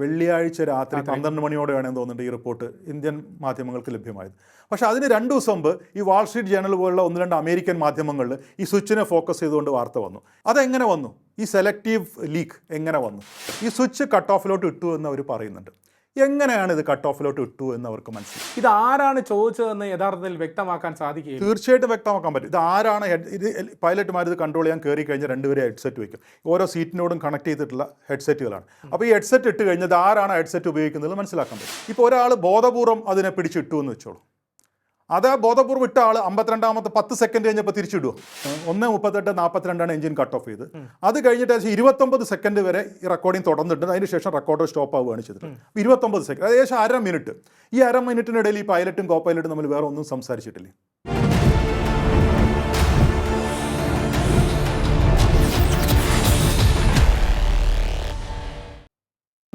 വെള്ളിയാഴ്ച രാത്രി പന്ത്രണ്ട് മണിയോടെയാണ് തോന്നുന്നുണ്ട് ഈ റിപ്പോർട്ട് ഇന്ത്യൻ മാധ്യമങ്ങൾക്ക് ലഭ്യമായത്. പക്ഷേ അതിന് രണ്ട് ദിവസം മുമ്പ് ഈ വാൾസ്ട്രീറ്റ് ജേണൽ പോലുള്ള ഒന്ന് രണ്ട് അമേരിക്കൻ മാധ്യമങ്ങളിൽ ഈ സ്വിച്ചിനെ ഫോക്കസ് ചെയ്തുകൊണ്ട് വാർത്ത വന്നു. അതെങ്ങനെ വന്നു? ഈ സെലക്റ്റീവ് ലീക്ക് എങ്ങനെ വന്നു? ഈ സ്വിച്ച് കട്ട് ഓഫിലോട്ട് ഇട്ടു എന്ന് അവർ പറയുന്നുണ്ട്. എങ്ങനെയാണ് ഇത് കട്ട് ഓഫിലോട്ട് ഇട്ടു എന്ന് അവർക്ക് മനസ്സിലായി. ഇത് ആരാണ് ചോദിച്ചതെന്ന് യഥാർത്ഥത്തിൽ വ്യക്തമാക്കാൻ സാധിക്കും തീർച്ചയായിട്ടും വ്യക്തമാക്കാൻ പറ്റും. ഇത് ആരാണ് ഇത് പൈലറ്റുമാർ ഇത് കൺട്രോൾ ചെയ്യാൻ കയറി കഴിഞ്ഞാൽ രണ്ടുപേരെ ഹെഡ്സെറ്റ് വയ്ക്കും ഓരോ സീറ്റിനോടും കണക്ട് ചെയ്തിട്ടുള്ള ഹെഡ്സെറ്റുകളാണ് അപ്പോൾ ഈ ഹെഡ്സെറ്റ് ഇട്ട് കഴിഞ്ഞാൽ ആരാണ് ഹെഡ്സെറ്റ് ഉപയോഗിക്കുന്നത് മനസ്സിലാക്കാൻ പറ്റും. ഇപ്പോൾ ഒരാൾ ബോധപൂർവം അതിനെ പിടിച്ചിട്ടു എന്ന് വെച്ചോളൂ. അത് ബോധപൂർവം ഇട്ട ആൾ അമ്പത്തിരണ്ടാമത്തെ പത്ത് സെക്കൻഡ് കഴിഞ്ഞപ്പോൾ തിരിച്ചിടുക ഒന്ന് മുപ്പത്തെട്ട് നാൽപ്പത്തിരണ്ടാണ് എഞ്ചിൻ കട്ട് ഓഫ് ചെയ്ത്. അത് കഴിഞ്ഞിട്ട് ഏകദേശം ഇരുപത്തൊമ്പത് സെക്കൻഡ് വരെ ഈ റെക്കോർഡിംഗ് തുടർന്നിട്ടുണ്ട്. അതിന് ശേഷം റെക്കോർഡർ സ്റ്റോപ്പ് ആവുകയാണ് ചെയ്തത്. ഇരുപത്തൊമ്പത് സെക്കൻഡ് ഏകദേശം അര മിനിറ്റ് ഈ അര മിനിറ്റിനിടയിൽ ഈ പൈലറ്റും കോ പൈലറ്റും തമ്മിൽ വേറെ ഒന്നും സംസാരിച്ചിട്ടില്ല?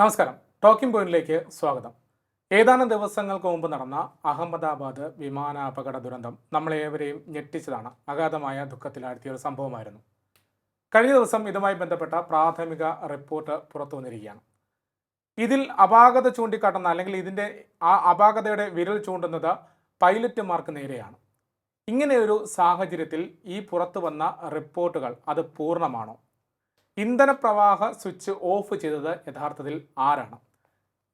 നമസ്കാരം. ടോക്കിംഗ് പോയിന്റിലേക്ക് സ്വാഗതം. ഏതാനും ദിവസങ്ങൾക്ക് മുമ്പ് നടന്ന അഹമ്മദാബാദ് വിമാന അപകട ദുരന്തം നമ്മളേവരെയും ഞെട്ടിച്ചതാണ്. അഗാധമായ ദുഃഖത്തിലാഴ്ത്തിയ ഒരു സംഭവമായിരുന്നു. കഴിഞ്ഞ ദിവസം ഇതുമായി ബന്ധപ്പെട്ട പ്രാഥമിക റിപ്പോർട്ട് പുറത്തു വന്നിരിക്കുകയാണ്. ഇതിൽ അപാകത ചൂണ്ടിക്കാട്ടുന്ന അല്ലെങ്കിൽ ഇതിന്റെ ആ അപാകതയുടെ വിരൽ ചൂണ്ടുന്നത് പൈലറ്റുമാർക്ക് നേരെയാണ്. ഇങ്ങനെയൊരു സാഹചര്യത്തിൽ ഈ പുറത്തു വന്ന റിപ്പോർട്ടുകൾ അത് പൂർണമാണോ? ഇന്ധനപ്രവാഹ സ്വിച്ച് ഓഫ് ചെയ്തത് യഥാർത്ഥത്തിൽ ആരാണ്?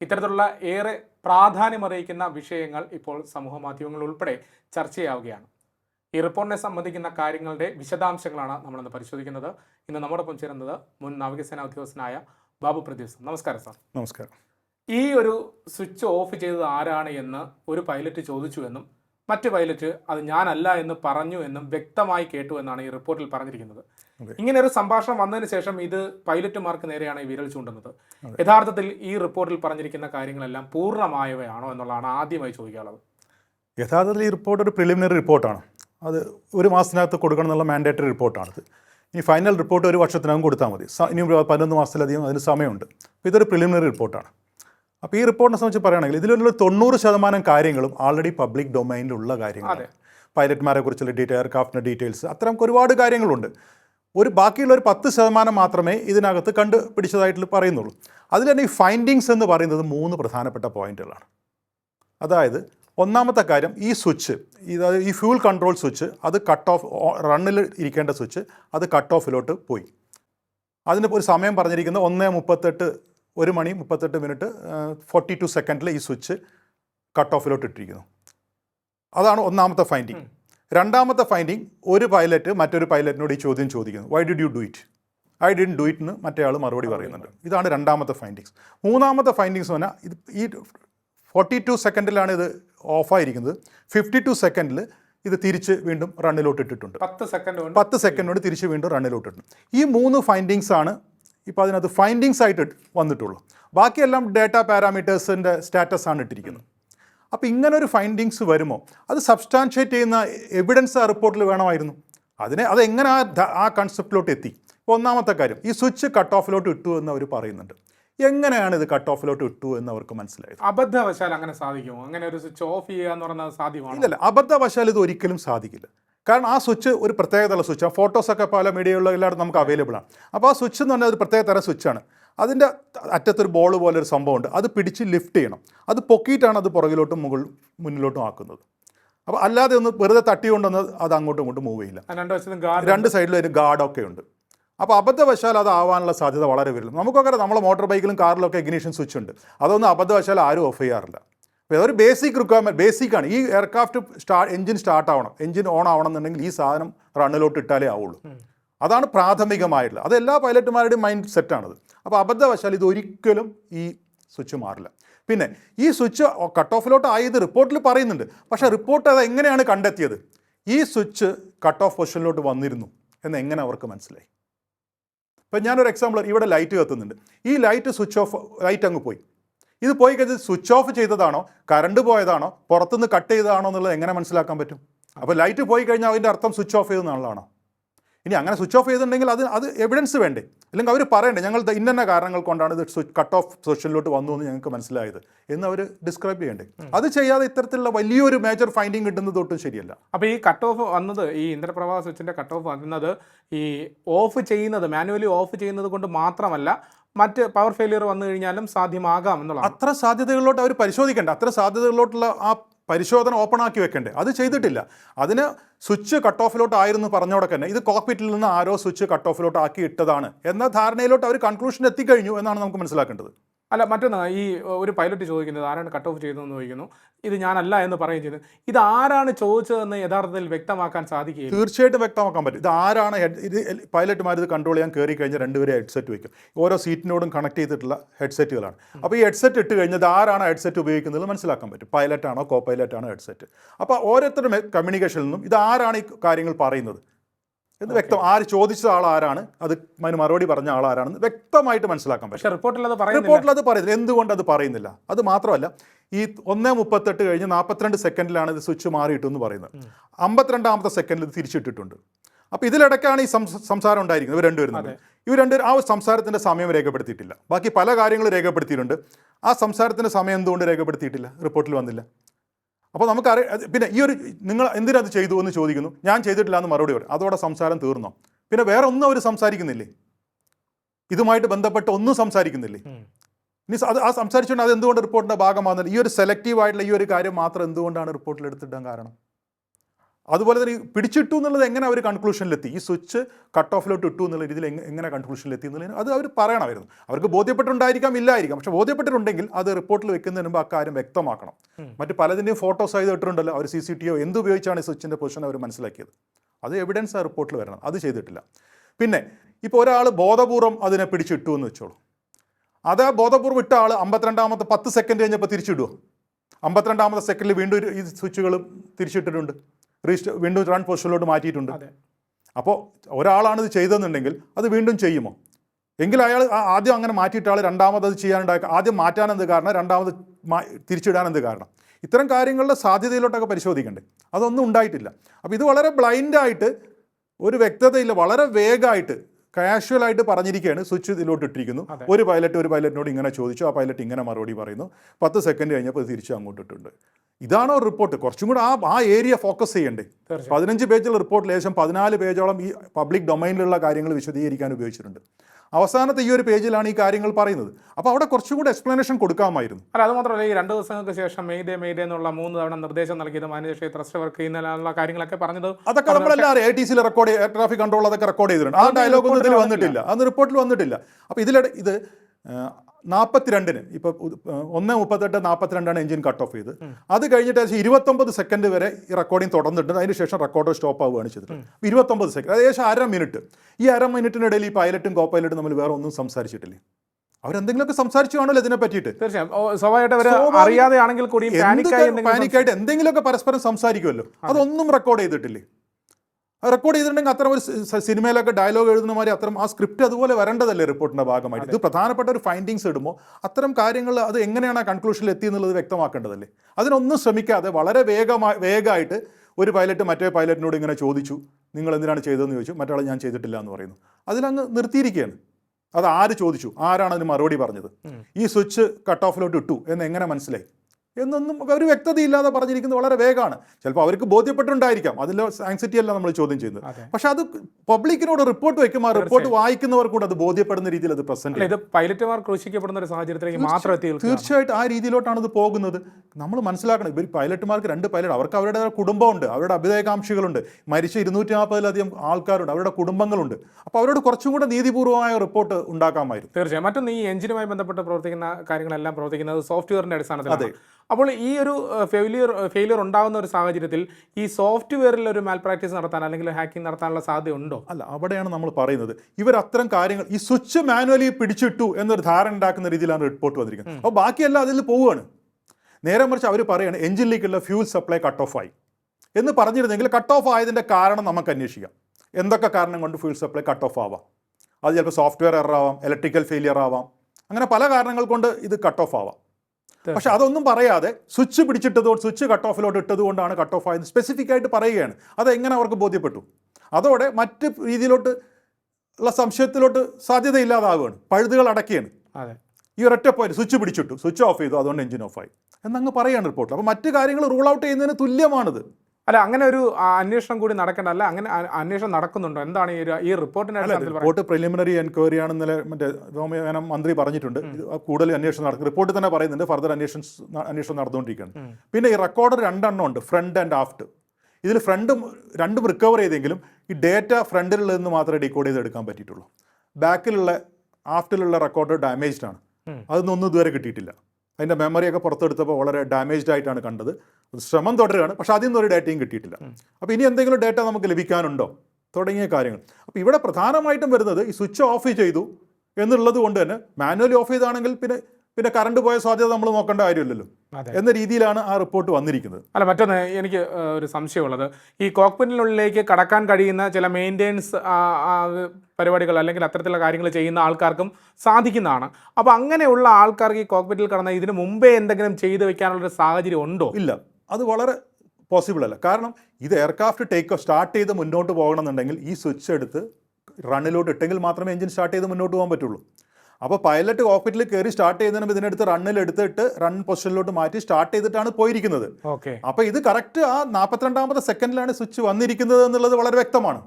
ഇത്തരത്തിലുള്ള ഏറെ പ്രാധാന്യമറിയിക്കുന്ന വിഷയങ്ങൾ ഇപ്പോൾ സമൂഹ മാധ്യമങ്ങൾ ഉൾപ്പെടെ ചർച്ചയാവുകയാണ്. ഈ റിപ്പോർട്ടിനെ സംബന്ധിക്കുന്ന കാര്യങ്ങളുടെ വിശദാംശങ്ങളാണ് നമ്മളിന്ന് പരിശോധിക്കുന്നത്. ഇന്ന് നമ്മോടൊപ്പം ചേരുന്നത് മുൻ നാവികസേന ഉദ്യോഗസ്ഥനായ ബാബു പ്രദീപ് സർ നമസ്കാരം സാർ. നമസ്കാരം. ഈ ഒരു സ്വിച്ച് ഓഫ് ചെയ്തത് ആരാണ് എന്ന് ഒരു പൈലറ്റ് ചോദിച്ചു എന്നും മറ്റു പൈലറ്റ് അത് ഞാനല്ല എന്ന് പറഞ്ഞു എന്നും വ്യക്തമായി കേട്ടു എന്നാണ് ഈ റിപ്പോർട്ടിൽ പറഞ്ഞിരിക്കുന്നത്. ഇങ്ങനെ ഒരു സംഭാഷണം വന്നതിന് ശേഷം ഇത് പൈലറ്റുമാർക്ക് നേരെയാണ് ഈ വിരൽ ചൂണ്ടുന്നത്. യഥാർത്ഥത്തിൽ ഈ റിപ്പോർട്ടിൽ പറഞ്ഞിരിക്കുന്ന കാര്യങ്ങളെല്ലാം പൂർണമായവയാണോ എന്നുള്ളതാണ് ആദ്യമായി ചോദിക്കാനുള്ളത്. യഥാർത്ഥത്തിൽ ഈ റിപ്പോർട്ട് ഒരു പ്രിലിമിനറി റിപ്പോർട്ടാണ്. അത് ഒരു മാസത്തിനകത്ത് കൊടുക്കണം എന്നുള്ള മാൻഡേറ്ററി റിപ്പോർട്ടാണത് ഇനി ഫൈനൽ റിപ്പോർട്ട് ഒരു വർഷത്തിനകം കൊടുത്താൽ മതി. ഇനി പതിനൊന്ന് മാസത്തിലധികം അതിന് സമയമുണ്ട്. ഇതൊരു പ്രിലിമിനറി റിപ്പോർട്ടാണ്. അപ്പോൾ ഈ റിപ്പോർട്ടിനെ സംബന്ധിച്ച് പറയുകയാണെങ്കിൽ ഇതിലുള്ള തൊണ്ണൂറ് ശതമാനം കാര്യങ്ങളും ആൾറെഡി പബ്ലിക് ഡൊമൈനിലുള്ള കാര്യങ്ങളാണ്. പൈലറ്റ്മാരെ കുറിച്ചുള്ള ഡീറ്റെയിൽ എയർക്രാഫ്റ്റിന്റെ ഡീറ്റെയിൽസ് അത്തരം ഒരുപാട് കാര്യങ്ങളുണ്ട്. ഒരു ബാക്കിയുള്ള ഒരു പത്ത് ശതമാനം മാത്രമേ ഇതിനകത്ത് കണ്ടുപിടിച്ചതായിട്ട് പറയുന്നുള്ളൂ. അതിൽ തന്നെ ഈ ഫൈൻഡിങ്സ് എന്ന് പറയുന്നത് മൂന്ന് പ്രധാനപ്പെട്ട പോയിന്റുകളാണ്. അതായത് ഒന്നാമത്തെ കാര്യം ഈ സ്വിച്ച് ഇത് ഈ ഫ്യൂൽ കൺട്രോൾ സ്വിച്ച് അത് കട്ട് ഓഫ് റണ്ണിൽ ഇരിക്കേണ്ട സ്വിച്ച് അത് കട്ട് ഓഫിലോട്ട് പോയി. അതിന് ഒരു സമയം പറഞ്ഞിരിക്കുന്നത് ഒന്ന് മുപ്പത്തെട്ട് ഒരു മണി മുപ്പത്തെട്ട് മിനിറ്റ് ഫോർട്ടി ടു സെക്കൻഡിൽ ഈ സ്വിച്ച് കട്ട് ഓഫിലോട്ട് ഇട്ടിരിക്കുന്നു. അതാണ് ഒന്നാമത്തെ ഫൈൻഡിങ് രണ്ടാമത്തെ ഫൈൻഡിങ് ഒരു പൈലറ്റ് മറ്റൊരു പൈലറ്റിനോട് ഈ ചോദ്യം ചോദിക്കുന്നു. Why did you do it I didn't do it എന്ന് മറ്റേയാൾ മറുപടി പറയുന്നുണ്ട്. ഇതാണ് രണ്ടാമത്തെ ഫൈൻഡിങ്സ് മൂന്നാമത്തെ ഫൈൻഡിങ്സ് പറഞ്ഞാൽ ഇത് ഈ ഫോർട്ടി ടു സെക്കൻഡിലാണ് ഇത് ഓഫായിരിക്കുന്നത് ഫിഫ്റ്റി ടു സെക്കൻഡിൽ ഇത് തിരിച്ച് വീണ്ടും റണ്ണിലോട്ട് ഇട്ടിട്ടുണ്ട്. പത്ത് സെക്കൻഡ് കൊണ്ട് പത്ത് സെക്കൻഡിനോട് തിരിച്ച് വീണ്ടും റണ്ണിലോട്ട് ഇട്ടിട്ടുണ്ട്. ഈ മൂന്ന് ഫൈൻഡിങ്സ് ആണ് ഇപ്പോൾ അതിനകത്ത് ഫൈൻഡിങ്സ് ആയിട്ട് വന്നിട്ടുള്ളൂ. ബാക്കിയെല്ലാം ഡേറ്റ പാരാമീറ്റേഴ്സിന്റെ സ്റ്റാറ്റസ് ആണ് ഇട്ടിരിക്കുന്നത്. അപ്പോൾ ഇങ്ങനെ ഒരു ഫൈൻഡിങ്സ് വരുമോ? അത് സബ്സ്റ്റാൻഷിയേറ്റ് ചെയ്യുന്ന എവിഡൻസ് ആ റിപ്പോർട്ടിൽ വേണമായിരുന്നു. അതിനെ അത് എങ്ങനെ ആ ആ കൺസെപ്റ്റിലോട്ട് എത്തി? ഇപ്പോൾ ഒന്നാമത്തെ കാര്യം ഈ സ്വിച്ച് കട്ട് ഓഫിലോട്ട് ഇട്ടു എന്ന് അവർ പറയുന്നുണ്ട്. എങ്ങനെയാണ് ഇത് കട്ട് ഓഫിലോട്ട് ഇട്ടു എന്ന് അവർക്ക് മനസ്സിലായത്? അബദ്ധവശാൽ അങ്ങനെ സാധിക്കുമോ? അങ്ങനെ ഒരു സ്വിച്ച് ഓഫ് ചെയ്യുക എന്ന് പറഞ്ഞാൽ സാധ്യമാണ്? ഇല്ല അബദ്ധവശാൽ ഇത് ഒരിക്കലും സാധിക്കില്ല. കാരണം ആ സ്വിച്ച് ഒരു പ്രത്യേകതരം സ്വിച്ചാണ് ഫോട്ടോസൊക്കെ പല മീഡിയയുള്ള എല്ലായിടത്തും നമുക്ക് അവൈലബിൾ ആണ്. അപ്പോൾ ആ സ്വിച്ച് എന്ന് പറഞ്ഞാൽ ഒരു പ്രത്യേക തരം സ്വിച്ചാണ് അതിന്റെ അറ്റത്തൊരു ബോൾ പോലെ ഒരു സംഭവമുണ്ട് അത് പിടിച്ച് ലിഫ്റ്റ് ചെയ്യണം. അത് പൊക്കിയിട്ടാണ് അത് പുറകിലോട്ടും മുകളിൽ മുന്നിലോട്ടും ആക്കുന്നത്. അപ്പോൾ അല്ലാതെ ഒന്ന് വെറുതെ തട്ടിക്കൊണ്ടൊന്ന് അത് അങ്ങോട്ടും ഇങ്ങോട്ടും മൂവ് ചെയ്യില്ല. രണ്ട് സൈഡിലും ഒരു ഗാർഡൊക്കെ ഉണ്ട്. അപ്പോൾ അബദ്ധവശാൽ അത് ആവാനുള്ള സാധ്യത വളരെ വരും നമുക്കൊക്കെ നമ്മളെ മോട്ടോർ ബൈക്കിലും കാറിലൊക്കെ ഇഗ്നീഷൻ സ്വിച്ച് ഉണ്ട്. അതൊന്നും അബദ്ധവശാൽ ആരും ഓഫ് ചെയ്യാറില്ല. അപ്പോൾ ഒരു ബേസിക് റിക്വയർമെന്റ് ബേസിക്കാണ് ഈ എയർക്രാഫ്റ്റ് സ്റ്റാർട്ട് എഞ്ചിൻ സ്റ്റാർട്ട് ആവണം. എഞ്ചിൻ ഓൺ ആവണം എന്നുണ്ടെങ്കിൽ ഈ സാധനം റണ്ണിലോട്ട് ഇട്ടാലേ ആവുള്ളൂ. അതാണ് പ്രാഥമികമായിട്ടുള്ളത് അത് എല്ലാ പൈലറ്റുമാരുടെയും മൈൻഡ് സെറ്റാണത് അപ്പോൾ അബദ്ധവശാൽ ഇത് ഒരിക്കലും ഈ സ്വിച്ച് മാറില്ല. പിന്നെ ഈ സ്വിച്ച് കട്ട് ഓഫിലോട്ട് ആയത് റിപ്പോർട്ടിൽ പറയുന്നുണ്ട്. പക്ഷേ റിപ്പോർട്ട് അത് എങ്ങനെയാണ് കണ്ടെത്തിയത്? ഈ സ്വിച്ച് കട്ട് ഓഫ് പൊസിഷനിലോട്ട് വന്നിരുന്നു എന്ന് എങ്ങനെ അവർക്ക് മനസ്സിലായി? ഇപ്പം ഞാനൊരു എക്സാമ്പിൾ ഇവിടെ ലൈറ്റ് കത്തുന്നുണ്ട്. ഈ ലൈറ്റ് സ്വിച്ച് ഓഫ് ലൈറ്റ് അങ്ങ് പോയി. ഇത് പോയി കഴിഞ്ഞാൽ സ്വിച്ച് ഓഫ് ചെയ്തതാണോ? കറണ്ട് പോയതാണോ? പുറത്തുനിന്ന് കട്ട് ചെയ്തതാണോ എന്നുള്ളത് എങ്ങനെ മനസ്സിലാക്കാൻ പറ്റും? അപ്പോൾ ലൈറ്റ് പോയി കഴിഞ്ഞാൽ അതിന്റെ അർത്ഥം സ്വിച്ച് ഓഫ് ചെയ്തെന്നുള്ളതാണോ? ഇനി അങ്ങനെ സ്വിച്ച് ഓഫ് ചെയ്തിട്ടുണ്ടെങ്കിൽ അത് അത് എവിഡൻസ് വേണ്ടേ? അല്ലെങ്കിൽ അവർ പറയണ്ടേ ഞങ്ങൾ ഇന്നെ കാരണങ്ങൾ കൊണ്ടാണ് ഇത് സ്വിച്ച് കട്ട് ഓഫ് സോഷ്യലിലോട്ട് വന്നു എന്ന് ഞങ്ങൾക്ക് മനസ്സിലായത് എന്ന് അവർ ഡിസ്ക്രൈബ് ചെയ്യണ്ടേ? അത് ചെയ്യാതെ ഇത്തരത്തിലുള്ള വലിയൊരു മേജർ ഫൈൻഡിങ് കിട്ടുന്നത് ഒട്ടും ശരിയല്ല. അപ്പോൾ ഈ കട്ട് ഓഫ് വന്നത് ഈ ഇന്ദ്രപ്രഭ സ്വിച്ചിന്റെ കട്ട് ഓഫ് വന്നത് ഈ ഓഫ് ചെയ്യുന്നത് മാനുവലി ഓഫ് ചെയ്യുന്നത് കൊണ്ട് മാത്രമല്ല മറ്റ് പവർ ഫെയിലിയർ വന്നു കഴിഞ്ഞാലും സാധ്യമാകാം എന്നുള്ളതാണ്. അത്ര സാധ്യതകളിലോട്ട് അവർ പരിശോധിക്കേണ്ട? അത്ര സാധ്യതകളിലോട്ടുള്ള ആ പരിശോധന ഓപ്പൺ ആക്കി വെക്കണ്ടേ? അത് ചെയ്തിട്ടില്ല. അതിന് സ്വിച്ച് കട്ട് ഓഫിലോട്ട് ആയിരുന്നു പറഞ്ഞോടെ തന്നെ. ഇത് കോക്പിറ്റിൽ നിന്ന് ആരോ സ്വിച്ച് കട്ട് ഓഫിലോട്ട് ആക്കി ഇട്ടതാണ് എന്ന ധാരണയിലോട്ട് അവർ കൺക്ലൂഷൻ എത്തിക്കഴിഞ്ഞു എന്നാണ് നമുക്ക് മനസ്സിലാക്കേണ്ടത്. അല്ല മറ്റൊന്ന് ഈ ഒരു പൈലറ്റ് ചോദിക്കുന്നത് ആരാണ് കട്ട് ഓഫ് ചെയ്തതെന്ന് ചോദിക്കുന്നു. ഇത് ഞാനല്ല എന്ന് പറയുകയും ചെയ്തു. ഇത് ആരാണ് ചോദിച്ചതെന്ന് യഥാർത്ഥത്തിൽ വ്യക്തമാക്കാൻ സാധിക്കുകയില്ല. തീർച്ചയായിട്ടും വ്യക്തമാക്കാൻ പറ്റും. ഇത് ആരാണ് ഇത് പൈലറ്റുമാർ ഇത് കൺട്രോൾ ചെയ്യാൻ കയറി കഴിഞ്ഞാൽ രണ്ടുപേരെ ഹെഡ്സെറ്റ് വയ്ക്കും ഓരോ സീറ്റിനോടും കണക്ട് ചെയ്തിട്ടുള്ള ഹെഡ്സെറ്റുകളാണ് അപ്പോൾ ഈ ഹെഡ്സെറ്റ് ഇട്ട് കഴിഞ്ഞാൽ ആരാണ് ഹെഡ്സെറ്റ് ഉപയോഗിക്കുന്നത് മനസ്സിലാക്കാൻ പറ്റും. പൈലറ്റാണോ കോ പൈലറ്റാണോ ഹെഡ്സെറ്റ് അപ്പോൾ ഓരോരുത്തരുടെ കമ്മ്യൂണിക്കേഷനിൽ നിന്നും ഇത് ആരാണ് ഈ കാര്യങ്ങൾ പറയുന്നത്? എന്ന് വ്യക്തം ആര് ചോദിച്ച ആൾ ആരാണ് അത് അതിന് മറുപടി പറഞ്ഞ ആൾ ആരാണെന്ന് വ്യക്തമായിട്ട് മനസ്സിലാക്കാൻ പറ്റും. റിപ്പോർട്ടിൽ അത് റിപ്പോർട്ടിൽ അത് പറയുന്നില്ല. എന്തുകൊണ്ട് അത് പറയുന്നില്ല? അത് മാത്രമല്ല ഈ ഒന്നേ മുപ്പത്തെട്ട് കഴിഞ്ഞ് നാൽപ്പത്തിരണ്ട് സെക്കൻഡിലാണ് ഇത് സ്വിച്ച് മാറിയിട്ടെന്ന് പറയുന്നത്. അമ്പത്തിരണ്ടാമത്തെ സെക്കൻഡിൽ ഇത് തിരിച്ചിട്ടിട്ടുണ്ട്. അപ്പോൾ ഇതിലിടയ്ക്കാണ് ഈ സംസാരം ഉണ്ടായിരിക്കുന്നത് ഇവർ രണ്ടുപേരും. ഇവർ രണ്ടുപേരും ആ സംസാരത്തിന്റെ സമയം രേഖപ്പെടുത്തിയിട്ടില്ല. ബാക്കി പല കാര്യങ്ങളും രേഖപ്പെടുത്തിയിട്ടുണ്ട്. ആ സംസാരത്തിന്റെ സമയം എന്തുകൊണ്ട് രേഖപ്പെടുത്തിയിട്ടില്ല? റിപ്പോർട്ടിൽ വന്നില്ല. അപ്പോൾ നമുക്കറിയാം പിന്നെ ഈ ഒരു നിങ്ങൾ എന്തിനത് ചെയ്തു എന്ന് ചോദിക്കുന്നു. ഞാൻ ചെയ്തിട്ടില്ല എന്ന് മറുപടി പറയും. അതോടെ സംസാരം തീർന്നോ? പിന്നെ വേറെ ഒന്നും അവർ സംസാരിക്കുന്നില്ലേ? ഇതുമായിട്ട് ബന്ധപ്പെട്ട് ഒന്നും സംസാരിക്കുന്നില്ലേ. ഇനി അത് ആ സംസാരിച്ചുകൊണ്ട് അത് എന്തുകൊണ്ട് റിപ്പോർട്ടിന്റെ ഭാഗമാകുന്നില്ല ഈ ഒരു സെലക്റ്റീവ് ആയിട്ടുള്ള ഈ ഒരു കാര്യം മാത്രം എന്തുകൊണ്ടാണ് റിപ്പോർട്ടിൽ എടുത്തിടാൻ കാരണം? അതുപോലെ തന്നെ പിടിച്ചിട്ടു എന്നുള്ളത് എങ്ങനെ അവർ കൺക്ലൂഷനിലെത്തി ഈ സ്വിച്ച് കട്ട് ഓഫിലോട്ട് ഇട്ടു എന്നുള്ള രീതിയിൽ എങ്ങനെ കൺക്ലൂഷനിലെത്തി എന്നുള്ളതിന് അത് അവർ പറയണമായിരുന്നു. അവർക്ക് ബോധ്യപ്പെട്ടുണ്ടായിരിക്കാം ഇല്ലായിരിക്കാം. പക്ഷെ ബോധ്യപ്പെട്ടിട്ടുണ്ടെങ്കിൽ അത് റിപ്പോർട്ടിൽ വെക്കുന്നതിന് മുമ്പ് ആ കാര്യം വ്യക്തമാക്കണം. മറ്റ് പലതിന്റെയും ഫോട്ടോസ് ആയത് ഇട്ടിട്ടുണ്ടല്ലോ. അവർ സി സി ടി ഒ എന്ത് ഉപയോഗിച്ചാണ് ഈ സ്വിച്ചിന്റെ പൊസിഷൻ അവർ മനസ്സിലാക്കിയത്? അത് എവിഡൻസ് ആ റിപ്പോർട്ടിൽ വരണം. അത് ചെയ്തിട്ടില്ല. പിന്നെ ഇപ്പോൾ ഒരാൾ ബോധപൂർവം അതിനെ പിടിച്ചിട്ടു എന്ന് വെച്ചോളൂ. അത് ആ ബോധപൂർവം ഇട്ട ആൾ അമ്പത്തിരണ്ടാമത്തെ പത്ത് സെക്കൻഡ് കഴിഞ്ഞപ്പോൾ തിരിച്ചിടുമോ അമ്പത്തിരണ്ടാമത്തെ സെക്കൻഡിൽ വീണ്ടും ഒരു- ഈ സ്വിച്ചുകൾ തിരിച്ചിട്ടിട്ടുണ്ട്. റീസ്റ്റ് വീണ്ടും റൺ പൊസിഷനിലോട്ട് മാറ്റിയിട്ടുണ്ട്. അപ്പോൾ ഒരാളാണ് ഇത് ചെയ്തതെന്നുണ്ടെങ്കിൽ അത് വീണ്ടും ചെയ്യുമോ? എങ്കിൽ അയാൾ ആദ്യം അങ്ങനെ മാറ്റിയിട്ടാൾ ആൾ രണ്ടാമത് അത് ചെയ്യാനുണ്ടായ ആദ്യം മാറ്റാൻ എന്ത് കാരണം? രണ്ടാമത് മാ തിരിച്ചിടാൻ എന്ത് കാരണം? ഇത്തരം കാര്യങ്ങളുടെ സാധ്യതയിലോട്ടൊക്കെ പരിശോധിക്കണ്ടേ. അതൊന്നും ഉണ്ടായിട്ടില്ല. അപ്പോൾ ഇത് വളരെ ബ്ലൈൻഡായിട്ട് ഒരു വ്യക്തതയില്ല വളരെ വേഗമായിട്ട് കാഷ്വലായിട്ട് പറഞ്ഞിരിക്കുകയാണ് സ്വിച്ച് ഇതിലോട്ട് ഇട്ടിരിക്കുന്നു. ഒരു പൈലറ്റ് ഒരു പൈലറ്റിനോട് ഇങ്ങനെ ചോദിച്ചു. ആ പൈലറ്റ് ഇങ്ങനെ മറുപടി പറയുന്നു. പത്ത് സെക്കൻഡ് കഴിഞ്ഞപ്പോൾ തിരിച്ചു അങ്ങോട്ട് ഇട്ടിട്ടുണ്ട് ഇതാണോ റിപ്പോർട്ട് കുറച്ചും കൂടെ ആ ആ ഏരിയ ഫോക്കസ് ചെയ്യണ്ടേ. പതിനഞ്ച് പേജുള്ള റിപ്പോർട്ടിൽ ഏകദേശം പതിനാല് പേജോളം ഈ പബ്ലിക് ഡൊമൈനിലുള്ള കാര്യങ്ങൾ വിശദീകരിക്കാൻ ഉപയോഗിച്ചിട്ടുണ്ട്. അവസാനത്തെ ഈ ഒരു പേജിലാണ് ഈ കാര്യങ്ങൾ പറയുന്നത്. അപ്പോൾ അവിടെ കുറച്ചും കൂടി എക്സ്പ്ലനേഷൻ കൊടുക്കാമായിരുന്നു. അല്ല അത് മാത്രമല്ല ഈ രണ്ട് ദിവസങ്ങൾക്ക് ശേഷം മെയ് ഡേ മെയ് ഡേ എന്നുള്ള മൂന്ന് തവണ നിർദ്ദേശം നൽകിയതും അതിനുശേഷം ട്രസ്റ്റ് വർക്ക് ചെയ്യുന്നതിനുള്ള കാര്യങ്ങളൊക്കെ പറഞ്ഞത് അതൊക്കെ നമ്മളെല്ലാം അറിയാം. എ ടി സിയിൽ റെക്കോർഡ് ട്രാഫിക് കൺട്രോൾ അതൊക്കെ റെക്കോർഡ് ചെയ്തിട്ടുണ്ട്. ആ ഡയലോഗ് ഒന്നും ഇതിൽ വന്നിട്ടില്ല. അന്ന് റിപ്പോർട്ടിൽ വന്നിട്ടില്ല. അപ്പോൾ ഇതിലിടെ ഇത് നാൽപ്പത്തിരണ്ടിന് ഇപ്പോൾ ഒന്ന് മുപ്പത്തെട്ട് നാൽപ്പത്തിരണ്ടാണ് എഞ്ചിൻ കട്ട് ഓഫ് ചെയ്ത്. അത് കഴിഞ്ഞിട്ട് ഏകദേശം ഇരുപത്തൊമ്പത് സെക്കൻഡ് വരെ ഈ റെക്കോർഡിംഗ് തുടർന്നിട്ടുണ്ട്. അതിന് ശേഷം റെക്കോർഡ് സ്റ്റോപ്പ് ആവുകയാണ് ചെയ്തത്. ഇരുപത്തൊമ്പത് സെക്കൻഡ് ഏകദേശം അര മിനിറ്റ് ഈ അര മിനിറ്റിനിടയിൽ ഈ പൈലറ്റും കോ പൈലറ്റും നമ്മൾ വേറെ ഒന്നും സംസാരിച്ചിട്ടില്ലേ. അവരെന്തെങ്കിലുമൊക്കെ സംസാരിച്ചു കാണുമല്ലോ ഇതിനെ പറ്റിയിട്ട്. തീർച്ചയായും. അറിയാതെ ആണെങ്കിൽ പാനിക്കായിട്ട് എന്തെങ്കിലുമൊക്കെ പരസ്പരം സംസാരിക്കുമല്ലോ. അതൊന്നും റെക്കോർഡ് ചെയ്തിട്ടില്ലേ. റെക്കോർഡ് ചെയ്തിട്ടുണ്ടെങ്കിൽ അത്ര ഒരു സിനിമയിലൊക്കെ ഡയലോഗ് എഴുതുന്ന മാതിരി അത്തരം ആ സ്ക്രിപ്റ്റ് അതുപോലെ വരേണ്ടതല്ലേ റിപ്പോർട്ടിന്റെ ഭാഗമായിട്ട്? ഇത് പ്രധാനപ്പെട്ട ഒരു ഫൈൻഡിങ്സ് ഇടുമ്പോൾ അത്തരം കാര്യങ്ങൾ അത് എങ്ങനെയാണ് ആ കൺക്ലൂഷനിൽ എത്തി എന്നുള്ളത് വ്യക്തമാക്കേണ്ടതല്ലേ? അതിനൊന്നും ശ്രമിക്കാതെ വളരെ വേഗമായി വേഗമായിട്ട് ഒരു പൈലറ്റ് മറ്റേ പൈലറ്റിനോട് ഇങ്ങനെ ചോദിച്ചു നിങ്ങൾ എന്തിനാണ് ചെയ്തതെന്ന് ചോദിച്ചു? മറ്റാളെ ഞാൻ ചെയ്തിട്ടില്ല എന്ന് പറയുന്നു. അതിലങ്ങ് നിർത്തിയിരിക്കുകയാണ്. അത് ആര് ചോദിച്ചു? ആരാണ് അതിന് മറുപടി പറഞ്ഞത്? ഈ സ്വിച്ച് കട്ട് ഓഫിലോട്ട് ഇട്ടു എന്ന് എങ്ങനെ മനസ്സിലായി? എന്നൊന്നും ഒരു വ്യക്തതയില്ലാതെ പറഞ്ഞിരിക്കുന്നത് വളരെ വേഗമാണ്. ചിലപ്പോൾ അവർക്ക് ബോധ്യപ്പെട്ടുണ്ടായിരിക്കാം അതിൽ ആങ്സൈറ്റി അല്ല നമ്മൾ ചോദ്യം ചെയ്യുന്നത്. പക്ഷെ അത് പബ്ലിക്കിനോട് റിപ്പോർട്ട് വയ്ക്കുമ്പോൾ റിപ്പോർട്ട് വായിക്കുന്നവർ കൂടെ അത് ബോധ്യപ്പെടുന്ന രീതിയിൽ അത് പ്രസന്റ് ഇത് പൈലറ്റുമാർ ക്രൂശിക്കപ്പെടുന്ന ഒരു സാഹചര്യത്തിലേക്ക് മാത്രം. തീർച്ചയായിട്ടും ആ രീതിയിലോട്ടാണ് ഇത് പോകുന്നത്. നമ്മൾ മനസ്സിലാക്കണം ഇവർ പൈലറ്റുമാർക്ക് രണ്ട് പൈലറ്റ് അവർക്ക് അവരുടെ കുടുംബമുണ്ട് അവരുടെ അഭിനയകാംക്ഷികളുണ്ട്. മരിച്ച ഇരുന്നൂറ്റി നാൽപ്പതിലധികം ആൾക്കാരുണ്ട് അവരുടെ കുടുംബങ്ങളുണ്ട്. അപ്പോൾ അവരോട് കുറച്ചും കൂടെ നീതിപൂർവമായ റിപ്പോർട്ട് ഉണ്ടാക്കാമായിരുന്നു. തീർച്ചയായും. മറ്റൊന്ന് ഈ എഞ്ചിനുമായി ബന്ധപ്പെട്ട് പ്രവർത്തിക്കുന്ന കാര്യങ്ങളെല്ലാം പ്രവർത്തിക്കുന്നത് സോഫ്റ്റ്വെയറിന്റെ അടിസ്ഥാനത്തിലാണ്. അപ്പോൾ ഈ ഒരു ഫെയിലിയർ ഫെയിലിയർ ഉണ്ടാകുന്ന ഒരു സാഹചര്യത്തിൽ ഈ സോഫ്റ്റ്വെയറിൽ ഒരു മാൽ പ്രാക്ടീസ് നടത്താൻ അല്ലെങ്കിൽ ഹാക്കിംഗ് നടത്താനുള്ള സാധ്യത ഉണ്ടോ അല്ല അവിടെയാണ് നമ്മൾ പറയുന്നത്. ഇവർ അത്തരം കാര്യങ്ങൾ ഈ സ്വിച്ച് മാനുവലി പിടിച്ചിട്ടു എന്നൊരു ധാരണ ഉണ്ടാക്കുന്ന രീതിയിലാണ് റിപ്പോർട്ട് വന്നിരിക്കുന്നത്. അപ്പോൾ ബാക്കിയെല്ലാം അതിൽ പോവുകയാണ്. നേരെ മറിച്ച് അവർ പറയുകയാണ് എഞ്ചിനിലേക്കുള്ള ഫ്യൂൽ സപ്ലൈ കട്ട് ഓഫ് ആയി. എന്ന് പറഞ്ഞിരുന്നെങ്കിൽ കട്ട് ഓഫ് ആയതിന്റെ കാരണം നമുക്ക് അന്വേഷിക്കാം. എന്തൊക്കെ കാരണം കൊണ്ട് ഫ്യൂൽ സപ്ലൈ കട്ട് ഓഫ് ആവാം? അത് ചിലപ്പോൾ സോഫ്റ്റ്വെയർ എറർ ആവാം ഇലക്ട്രിക്കൽ ഫെയിലിയർ ആവാം. അങ്ങനെ പല കാരണങ്ങൾ കൊണ്ട് ഇത് കട്ട് ഓഫ് ആവാം. പക്ഷെ അതൊന്നും പറയാതെ സ്വിച്ച് പിടിച്ചിട്ടതോ സ്വിച്ച് കട്ട് ഓഫിലോട്ട് ഇട്ടത് കൊണ്ടാണ് കട്ട് ഓഫ് ആയത് സ്പെസിഫിക് ആയിട്ട് പറയുകയാണ്. അതെങ്ങനെ അവർക്ക് ബോധ്യപ്പെട്ടു? അതോടെ മറ്റ് രീതിയിലോട്ട് ഉള്ള സംശയത്തിലോട്ട് സാധ്യതയില്ലാതാവുകയാണ്. പഴുതുകൾ അടക്കുകയാണ് അതെ. ഈ ഒരൊറ്റ പോയിന്റ് സ്വിച്ച് പിടിച്ചിട്ടു. സ്വിച്ച് ഓഫ് ചെയ്തു. അതുകൊണ്ട് എഞ്ചിൻ ഓഫായി എന്നങ്ങ് പറയാണ് റിപ്പോർട്ടിൽ അപ്പോൾ മറ്റു കാര്യങ്ങൾ റൂൾ ഔട്ട് ചെയ്യുന്നതിന് തുല്യമാണിത്. അല്ല അങ്ങനെ ഒരു അന്വേഷണം കൂടി നടക്കേണ്ട. അല്ല അങ്ങനെ അന്വേഷണം നടക്കുന്നുണ്ടോ? എന്താണ് ഈ ഈ റിപ്പോർട്ടിന്റെ പറയുന്നത്? റിപ്പോർട്ട് പ്രിലിമിനറി എൻക്വയറി ആണ് മറ്റേ വ്യോമയാനം മന്ത്രി പറഞ്ഞിട്ടുണ്ട്. കൂടുതൽ അന്വേഷണം നടക്കും. റിപ്പോർട്ട് തന്നെ പറയുന്നുണ്ട് ഫർദർ അന്വേഷണം അന്വേഷണം നടന്നുകൊണ്ടിരിക്കുകയാണ്. പിന്നെ ഈ റെക്കോർഡ് രണ്ടെണ്ണം ഉണ്ട് ഫ്രണ്ട് ആൻഡ് ആഫ്റ്റ് ഇതിൽ ഫ്രണ്ടും രണ്ടും റിക്കവർ ചെയ്തെങ്കിലും ഈ ഡേറ്റ ഫ്രണ്ടിലുള്ളതെന്ന് മാത്രമേ ഡീകോഡ് ചെയ്തെടുക്കാൻ പറ്റിയിട്ടുള്ളൂ. ബാക്കിലുള്ള ആഫ്റ്റിലുള്ള റെക്കോർഡ് ഡാമേജ്ഡ് ആണ്. അതൊന്നും ഒന്നും ഇതുവരെ കിട്ടിയിട്ടില്ല. അതിന്റെ മെമ്മറിയൊക്കെ പുറത്തെടുത്തപ്പോൾ വളരെ ഡാമേജ്ഡ് ആയിട്ടാണ് കണ്ടത്. ശ്രമം തുടരുകയാണ്. പക്ഷേ അതിൽ നിന്നൊരു ഡേറ്റയും കിട്ടിയിട്ടില്ല. അപ്പോൾ ഇനി എന്തെങ്കിലും ഡേറ്റ നമുക്ക് ലഭിക്കാനുണ്ടോ? തുടങ്ങിയ കാര്യങ്ങൾ. അപ്പോൾ ഇവിടെ പ്രധാനമായിട്ടും വരുന്നത് ഈ സ്വിച്ച് ഓഫ് ചെയ്തു എന്നുള്ളത് കൊണ്ട് തന്നെ മാനുവലി ഓഫ് ചെയ്താണെങ്കിൽ പിന്നെ പിന്നെ കറണ്ട് പോയ സാധ്യത നമ്മൾ നോക്കേണ്ട കാര്യമില്ലല്ലോ. എന്ന രീതിയിലാണ് ആ റിപ്പോർട്ട് വന്നിരിക്കുന്നത്. അല്ല മറ്റൊന്ന് എനിക്ക് ഒരു സംശയമുള്ളത്. ഈ കോക്പിനുള്ളിലേക്ക് കടക്കാൻ കഴിയുന്ന ചില മെയിന്റെനൻസ് പരിപാടികൾ അല്ലെങ്കിൽ അത്തരത്തിലുള്ള കാര്യങ്ങൾ ചെയ്യുന്ന ആൾക്കാർക്കും സാധിക്കുന്നതാണ്. അപ്പോൾ അങ്ങനെയുള്ള ആൾക്കാർക്ക് ഈ കോക്പിറ്റിൽ കടന്ന ഇതിന് മുമ്പേ എന്തെങ്കിലും ചെയ്തു വെക്കാനുള്ളൊരു സാഹചര്യം ഉണ്ടോ? ഇല്ല. അത് വളരെ പോസിബിൾ അല്ല. കാരണം ഇത് എയർക്രാഫ്റ്റ് ടേക്ക് ഓഫ് സ്റ്റാർട്ട് ചെയ്ത് മുന്നോട്ട് പോകണമെന്നുണ്ടെങ്കിൽ ഈ സ്വിച്ച് എടുത്ത് റണ്ണിലോട്ട് ഇട്ടെങ്കിൽ മാത്രമേ എഞ്ചിൻ സ്റ്റാർട്ട് ചെയ്ത് മുന്നോട്ട് പോകാൻ പറ്റുള്ളൂ. അപ്പോൾ പൈലറ്റ് കോക്പിറ്റിൽ കയറി സ്റ്റാർട്ട് ചെയ്യുന്നതിന് ഇതിനെടുത്ത് റണ്ണിൽ എടുത്തിട്ട് റൺ പൊസിഷനിലോട്ട് മാറ്റി സ്റ്റാർട്ട് ചെയ്തിട്ടാണ് പോയിരിക്കുന്നത്. ഓക്കെ. അപ്പോൾ ഇത് കറക്റ്റ് ആ നാൽപ്പത്തിരണ്ടാമത്തെ സെക്കൻഡിലാണ് സ്വിച്ച് വന്നിരിക്കുന്നത് എന്നുള്ളത് വളരെ വ്യക്തമാണ്.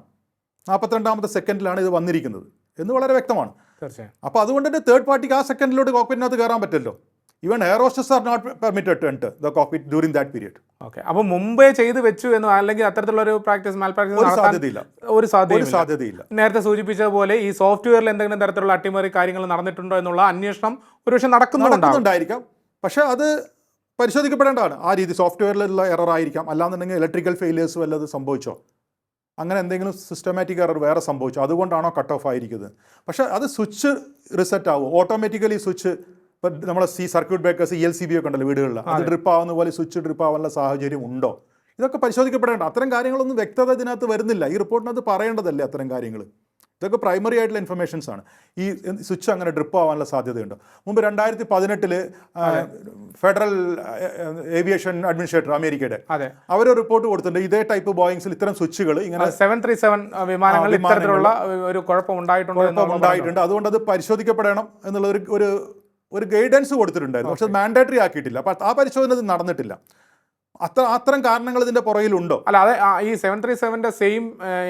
നാൽപ്പത്തിരണ്ടാമത്തെ സെക്കൻഡിലാണ് ഇത് വന്നിരിക്കുന്നത് എന്ന് വളരെ വ്യക്തമാണ്. തീർച്ചയായും. അപ്പോൾ അതുകൊണ്ട് തന്നെ തേർഡ് പാർട്ടിക്ക് ആ സെക്കൻഡിലോട്ട് കോക്പിറ്റിനകത്ത് കയറാൻ പറ്റില്ലല്ലോ. Even air hostess are not permitted to enter the cockpit during that period okay അപ്പോൾ മുമ്പേ ചെയ്ത് വെച്ചു എന്ന് അല്ലെങ്കിൽ അത്തരത്തിലുള്ള ഒരു പ്രാക്ടീസ് മാൽ പ്രാക്ടീസ് സാധ്യതയില്ല. ഒരു സാധ്യത സാധ്യതയില്ല. നേരത്തെ സൂചിപ്പിച്ചതുപോലെ ഈ സോഫ്റ്റ്വെയറിൽ എന്തെങ്കിലും തരത്തിലുള്ള അട്ടിമറി കാര്യങ്ങൾ നടന്നിട്ടുണ്ടോ എന്നുള്ള അന്വേഷണം ഒരുപക്ഷെ നടക്കുന്നുണ്ടായിരിക്കാം. പക്ഷേ അത് പരിശോധിക്കപ്പെടേണ്ടതാണ്. ആ രീതി സോഫ്റ്റ്വെയറിലുള്ള എറർ ആയിരിക്കാം. അല്ലാന്നുണ്ടെങ്കിൽ ഇലക്ട്രിക്കൽ ഫെയിലിയേഴ്സ് വല്ലത് സംഭവിച്ചോ? അങ്ങനെ എന്തെങ്കിലും സിസ്റ്റമാറ്റിക് എറർ വേറെ സംഭവിച്ചോ? അതുകൊണ്ടാണോ കട്ട് ഓഫ് ആയിരിക്കുന്നത്? പക്ഷേ അത് സ്വിച്ച് റിസെറ്റ് ആവും. ഓട്ടോമാറ്റിക്കലി സ്വിച്ച് ഇപ്പം നമ്മളെ C circuit breakers E L C B ഒക്കെ ഉണ്ടല്ലോ വീടുകളിൽ അത് ഡ്രിപ്പ് ആവുന്ന പോലെ സ്വിച്ച് ഡ്രിപ്പ് ആവാനുള്ള സാഹചര്യം ഉണ്ടോ? ഇതൊക്കെ പരിശോധിക്കപ്പെടേണ്ട. അത്തരം കാര്യങ്ങളൊന്നും വ്യക്തത ഇതിനകത്ത് വരുന്നില്ല. ഈ റിപ്പോർട്ടിനകത്ത് പറയേണ്ടതല്ലേ അത്തരം കാര്യങ്ങൾ ഇതൊക്കെ പ്രൈമറി ആയിട്ടുള്ള ഇൻഫർമേഷൻസ് ആണ്. ഈ സ്വിച്ച് അങ്ങനെ ഡ്രിപ്പ് ആവാനുള്ള സാധ്യതയുണ്ട്. മുമ്പ് രണ്ടായിരത്തി പതിനെട്ടിൽ ഫെഡറൽ ഏവിയേഷൻ അഡ്മിനിസ്ട്രേറ്റർ അമേരിക്കയുടെ അതെ. അവർ റിപ്പോർട്ട് കൊടുത്തിട്ടുണ്ട്. ഇതേ ടൈപ്പ് ബോയിങ്സിൽ ഇത്തരം സ്വിച്ചുകൾ ഇങ്ങനെ സെവൻ ത്രീ സെവൻ വിമാനങ്ങളിൽ ഇത്തരത്തിലുള്ള ഒരു കുഴപ്പം ഉണ്ടായിട്ടുണ്ട് കുഴപ്പം ഉണ്ടായിട്ടുണ്ട്. അതുകൊണ്ട് അത് പരിശോധിക്കപ്പെടണം എന്നുള്ള ഒരു ഒരു ഗൈഡൻസ് കൊടുത്തിട്ടുണ്ടായിരുന്നു. പക്ഷെ മാൻഡേറ്ററി ആക്കിയിട്ടില്ല. അപ്പം ആ പരിശോധന ഇത് നടന്നിട്ടില്ല. അത്ര അത്തരം കാരണങ്ങൾ ഇതിന്റെ പുറകിലുണ്ടോ? അല്ല അതെ ഈ സെവൻ ത്രീ സെവന്റെ സെയിം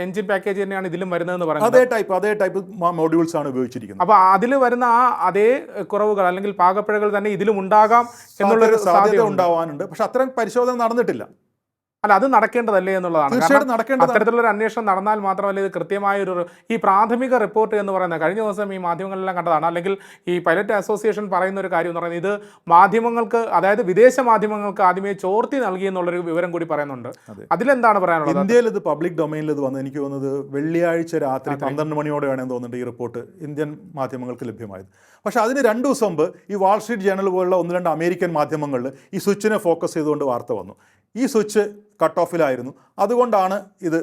എഞ്ചിൻ പാക്കേജ് തന്നെയാണ് ഇതിലും വരുന്നതെന്ന് പറയുന്നത്. അതേ ടൈപ്പ് അതേ ടൈപ്പ് മോഡ്യൂൾസ് ആണ് ഉപയോഗിച്ചിരിക്കുന്നത്. അപ്പൊ അതിൽ വരുന്ന ആ അതേ കുറവുകൾ അല്ലെങ്കിൽ പാകപ്പിഴകൾ തന്നെ ഇതിലും ഉണ്ടാകാം എന്നുള്ളൊരു സാധ്യത ഉണ്ടാവാനുണ്ട്. പക്ഷെ അത്തരം പരിശോധന നടന്നിട്ടില്ല. അല്ല അത് നടക്കേണ്ടതല്ലേ എന്നുള്ളതാണ്. തീർച്ചയായിട്ടും അത്തരത്തിലുള്ള ഒരു അന്വേഷണം നടന്നാൽ മാത്രമല്ല ഇത് കൃത്യമായ ഒരു ഈ പ്രാഥമിക റിപ്പോർട്ട് എന്ന് പറയുന്നത്. കഴിഞ്ഞ ദിവസം ഈ മാധ്യമങ്ങളെല്ലാം കണ്ടതാണ്. അല്ലെങ്കിൽ ഈ പൈലറ്റ് അസോസിയേഷൻ പറയുന്ന ഒരു കാര്യം എന്ന് പറയുന്നത് ഇത് മാധ്യമങ്ങൾക്ക് അതായത് വിദേശ മാധ്യമങ്ങൾക്ക് ആദ്യമേ ചോർത്തി നൽകി എന്നുള്ളൊരു വിവരം കൂടി പറയുന്നുണ്ട്. അതെ. അതിലെന്താണ് പറയാനുള്ളത്? ഇന്ത്യയിൽ ഇത് പബ്ലിക് ഡൊമൈനിൽ ഇത് വന്ന് എനിക്ക് തോന്നുന്നത് വെള്ളിയാഴ്ച രാത്രി പന്ത്രണ്ട് മണിയോടെയാണെന്ന് തോന്നുന്നുണ്ട് ഈ റിപ്പോർട്ട് ഇന്ത്യൻ മാധ്യമങ്ങൾക്ക് ലഭ്യമായത്. പക്ഷെ അതിന് രണ്ട് ദിവസം മുമ്പ് ഈ വാൾസ്ട്രീറ്റ് ജേണൽ പോലുള്ള ഒന്ന് രണ്ട് അമേരിക്കൻ മാധ്യമങ്ങളിൽ ഈ സ്വിച്ചിനെ ഫോക്കസ് ചെയ്തുകൊണ്ട് വാർത്ത വന്നു. ഈ സ്വിച്ച് കട്ട് ഓഫിലായിരുന്നു അതുകൊണ്ടാണ് ഇത്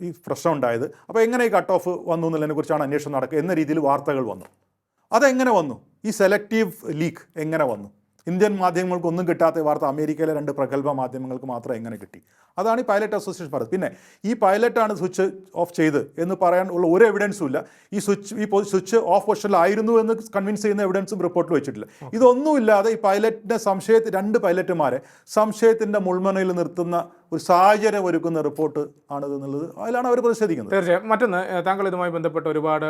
ഈ പ്രശ്നം ഉണ്ടായത്. അപ്പോൾ എങ്ങനെ ഈ കട്ട് ഓഫ് വന്നു എന്നുള്ളതിനെ കുറിച്ചാണ് അന്വേഷണം നടക്കുക എന്ന രീതിയിൽ വാർത്തകൾ വന്നു. അതെങ്ങനെ വന്നു? ഈ സെലക്റ്റീവ് ലീക്ക് എങ്ങനെ വന്നു? ഇന്ത്യൻ മാധ്യമങ്ങൾക്കൊന്നും കിട്ടാത്ത വാർത്ത അമേരിക്കയിലെ രണ്ട് പ്രഗത്ഭ മാധ്യമങ്ങൾക്ക് മാത്രം എങ്ങനെ കിട്ടി? അതാണ് ഈ പൈലറ്റ് അസോസിയേഷൻ പറയുന്നത് പിന്നെ ഈ പൈലറ്റാണ് സ്വിച്ച് ഓഫ് ചെയ്ത് എന്ന് പറയാൻ ഉള്ള ഒരു എവിഡൻസും ഇല്ല. ഈ സ്വിച്ച് ഈ സ്വിച്ച് ഓഫ് പൊസിഷനിലായിരുന്നു എന്ന് കൺവിൻസ് ചെയ്യുന്ന എവിഡൻസും റിപ്പോർട്ടിൽ വെച്ചിട്ടില്ല. ഇതൊന്നുമില്ലാതെ ഈ പൈലറ്റിന്റെ സംശയത്തിൽ രണ്ട് പൈലറ്റുമാരെ സംശയത്തിന്റെ മുൾമുനയിൽ നിർത്തുന്ന ഒരു സാഹചര്യം ഒരുക്കുന്ന റിപ്പോർട്ട് ആണ് എന്നുള്ളത് അതിലാണ് അവർ പ്രതിഷേധിക്കുന്നത്. തീർച്ചയായും. മറ്റൊന്ന് താങ്കൾ ഇതുമായി ബന്ധപ്പെട്ട് ഒരുപാട്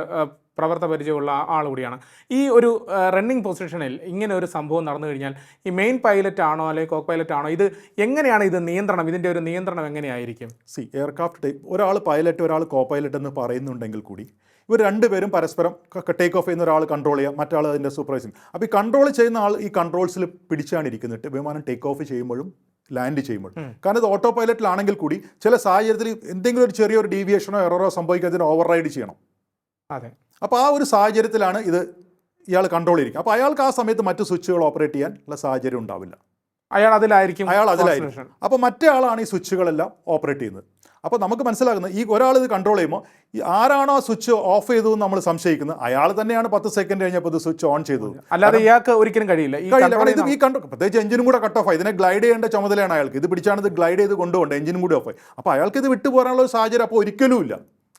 പ്രവർത്ത പരിചയമുള്ള ആൾ കൂടിയാണ്. ഈ ഒരു റണ്ണിങ് പൊസിഷനിൽ ഇങ്ങനെ ഒരു സംഭവം നടന്നു കഴിഞ്ഞാൽ ഈ മെയിൻ പൈലറ്റ് ആണോ അല്ലെങ്കിൽ കോക്ക് പൈലറ്റ് ആണോ ഇത് എങ്ങനെയാണ് ഇത് നിയന്ത്രണം? ഇതിന്റെ ഒരു നിയന്ത്രണം എങ്ങനെയായിരിക്കും? സി എയർക്രാഫ്റ്റ് ഒരാൾ പൈലറ്റ് ഒരാൾ കോ പൈലറ്റ് എന്ന് പറയുന്നുണ്ടെങ്കിൽ കൂടി ഇവർ രണ്ടുപേരും പരസ്പരം ടേക്ക് ഓഫ് ചെയ്യുന്ന ഒരാൾ കൺട്രോൾ ചെയ്യുക മറ്റാൾ അതിന്റെ സൂപ്പർവൈസിങ് അപ്പോൾ ഈ കൺട്രോൾ ചെയ്യുന്ന ആൾ ഈ കൺട്രോൾസിൽ പിടിച്ചാണ് ഇരിക്കുന്നിട്ട് വിമാനം ടേക്ക് ഓഫ് ചെയ്യുമ്പോഴും ലാൻഡ് ചെയ്യുമ്പോൾ കാരണം ഇത് ഓട്ടോ പൈലറ്റിലാണെങ്കിൽ കൂടി ചില സാഹചര്യത്തിൽ എന്തെങ്കിലും ഒരു ചെറിയൊരു ഡീവിയേഷനോ എററോ സംഭവിക്കാതിന് ഓവർ റൈഡ് ചെയ്യണം. അതെ. അപ്പോൾ ആ ഒരു സാഹചര്യത്തിലാണ് ഇത് ഇയാൾ കൺട്രോൾ ചെയ്തിരിക്കുക അപ്പോൾ അയാൾക്ക് ആ സമയത്ത് മറ്റ് സ്വിച്ചുകൾ ഓപ്പറേറ്റ് ചെയ്യാൻ ഉള്ള സാഹചര്യം ഉണ്ടാവില്ല. അയാൾ അതിലായിരിക്കും അയാൾ അതിലായിരിക്കും. അപ്പോൾ മറ്റേ ആളാണ് ഈ സ്വിച്ചുകളെല്ലാം ഓപ്പറേറ്റ് ചെയ്യുന്നത്. അപ്പോൾ നമുക്ക് മനസ്സിലാകുന്നത് ഈ ഒരാൾ ഇത് കൺട്രോൾ ചെയ്യുമ്പോൾ ഈ ആരാണോ ആ സ്വിച്ച് ഓഫ് ചെയ്തു നമ്മൾ സംശയിക്കുന്നത്. അയാൾ തന്നെയാണ് പത്ത് സെക്കൻഡ് കഴിഞ്ഞപ്പോൾ ഇത് സ്വിച്ച് ഓൺ ചെയ്തത്. അല്ലാതെ ഇയാൾക്ക് ഒരിക്കലും കഴിയില്ല. ഈ കഴിയില്ല. ഇത് ഈ കണ്ടോ പ്രത്യേകിച്ച് എഞ്ചിനും കൂടെ കട്ട് ഓഫ് ആയി. ഇതിനെ ഗ്ലൈഡ് ചെയ്യേണ്ട ചുമതലയാണ് അയാൾക്ക്. ഇത് പിടിച്ചാണ് ഇത് ഗ്ലൈഡ് ചെയ്ത് കൊണ്ടുപോകേണ്ടത്. എഞ്ചിനും കൂടി ഓഫ് ആയി. അപ്പോൾ അയാൾക്ക് ഇത് വിട്ടു പോകാനുള്ള ഒരു സാഹചര്യം അപ്പോൾ ഒരിക്കലും ഇല്ല.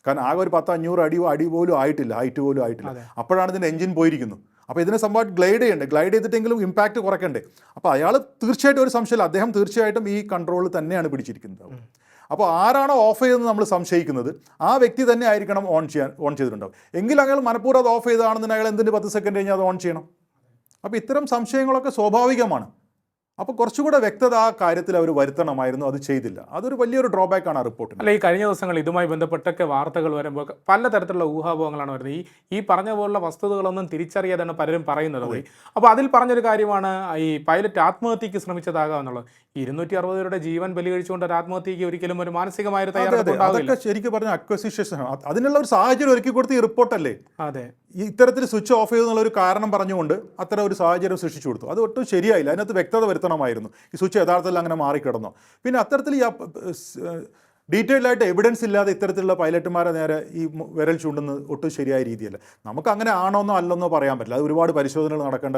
കാരണം ആകെ ഒരു പത്ത് അഞ്ഞൂറ് അടി അടി പോലും ആയിട്ടില്ല ഹൈറ്റ് പോലും ആയിട്ടില്ല. അപ്പോഴാണ് ഇതിന്റെ എഞ്ചിൻ പോയിരിക്കുന്നത് അപ്പോൾ ഇതിനെ സംഭവം ഗ്ലൈഡ് ചെയ്യണ്ടേ? ഗ്ലൈഡ് ചെയ്തിട്ടെങ്കിലും ഇമ്പാക്റ്റ് കുറയ്ക്കണ്ടേ? അപ്പോൾ അയാൾ തീർച്ചയായിട്ടും ഒരു സംശയമില്ല. അദ്ദേഹം തീർച്ചയായിട്ടും ഈ കൺട്രോൾ തന്നെയാണ് പിടിച്ചിരിക്കുന്നത്. അപ്പോൾ ആരാണോ ഓഫ് ചെയ്തതെന്ന് നമ്മൾ സംശയിക്കുന്നത് ആ വ്യക്തി തന്നെ ആയിരിക്കണം ഓൺ ചെയ്യാൻ ഓൺ ചെയ്തിട്ടുണ്ടാവും എങ്കിൽ അയാൾ മനഃപൂർവം അത് ഓഫ് ചെയ്തതാണെന്ന് അയാൾ എന്തിന് പത്ത് സെക്കൻഡ് കഴിഞ്ഞാൽ അത് ഓൺ ചെയ്യണം? അപ്പോൾ ഇത്തരം സംശയങ്ങളൊക്കെ സ്വാഭാവികമാണ്. അപ്പോൾ കുറച്ചുകൂടെ വ്യക്തത ആ കാര്യത്തിൽ അവർ വരുത്തണമായിരുന്നു. അത് ചെയ്തില്ല. അതൊരു വലിയൊരു ഡ്രോബാക്ക് ആണ് ആ റിപ്പോർട്ട് അല്ല ഈ കഴിഞ്ഞ ദിവസങ്ങൾ ഇതുമായി ബന്ധപ്പെട്ടൊക്കെ വാർത്തകൾ വരുമ്പോൾ പലതരത്തിലുള്ള ഊഹാപോഹങ്ങളാണ് വരുന്നത്. ഈ ഈ പറഞ്ഞ പോലുള്ള വസ്തുതകളൊന്നും തിരിച്ചറിയാതാണ് പലരും പറയുന്നത്. പോയി അപ്പോൾ അതിൽ പറഞ്ഞൊരു കാര്യമാണ് ഈ പൈലറ്റ് ആത്മഹത്യക്ക് ശ്രമിച്ചതാകാം എന്നുള്ളത്. ഇരുന്നൂറ്റി അറുപത് പേരുടെ ജീവൻ ബലി കഴിച്ചുകൊണ്ട് ഒരു ആത്മഹത്യക്ക് ഒരിക്കലും ഒരു മാനസികമായ ഒരു തയ്യാറെടുപ്പ് ശരിക്കും പറഞ്ഞ അക്വസിഷൻ അതിനുള്ള ഒരു സാഹചര്യം ഒരുക്കി കൊടുത്ത് ഈ റിപ്പോർട്ടല്ലേ അതെ. ഇത്തരത്തിൽ സ്വിച്ച് ഓഫ് ചെയ്തെന്നുള്ള ഒരു കാരണം പറഞ്ഞുകൊണ്ട് അത്തരം ഒരു സാഹചര്യം സൃഷ്ടിച്ചു കൊടുത്തു. അത് ഒട്ടും ശരിയായില്ല. അതിനകത്ത് വ്യക്തത വരുത്തണമായിരുന്നു. ഈ സ്വിച്ച് യഥാർത്ഥത്തിൽ അങ്ങനെ മാറിക്കിടന്നോ. പിന്നെ അത്തരത്തിൽ ഈ ഡീറ്റെയിൽഡ് ആയിട്ട് എവിഡൻസ് ഇല്ലാതെ ഇത്തരത്തിലുള്ള പൈലറ്റുമാരെ നേരെ ഈ വിരൽ ചൂണ്ടുന്നത് ഒട്ടും ശരിയായ രീതിയല്ല. നമുക്ക് അങ്ങനെ ആണോന്നോ അല്ലെന്നോ പറയാൻ പറ്റില്ല. അത് ഒരുപാട് പരിശോധനകൾ നടക്കേണ്ട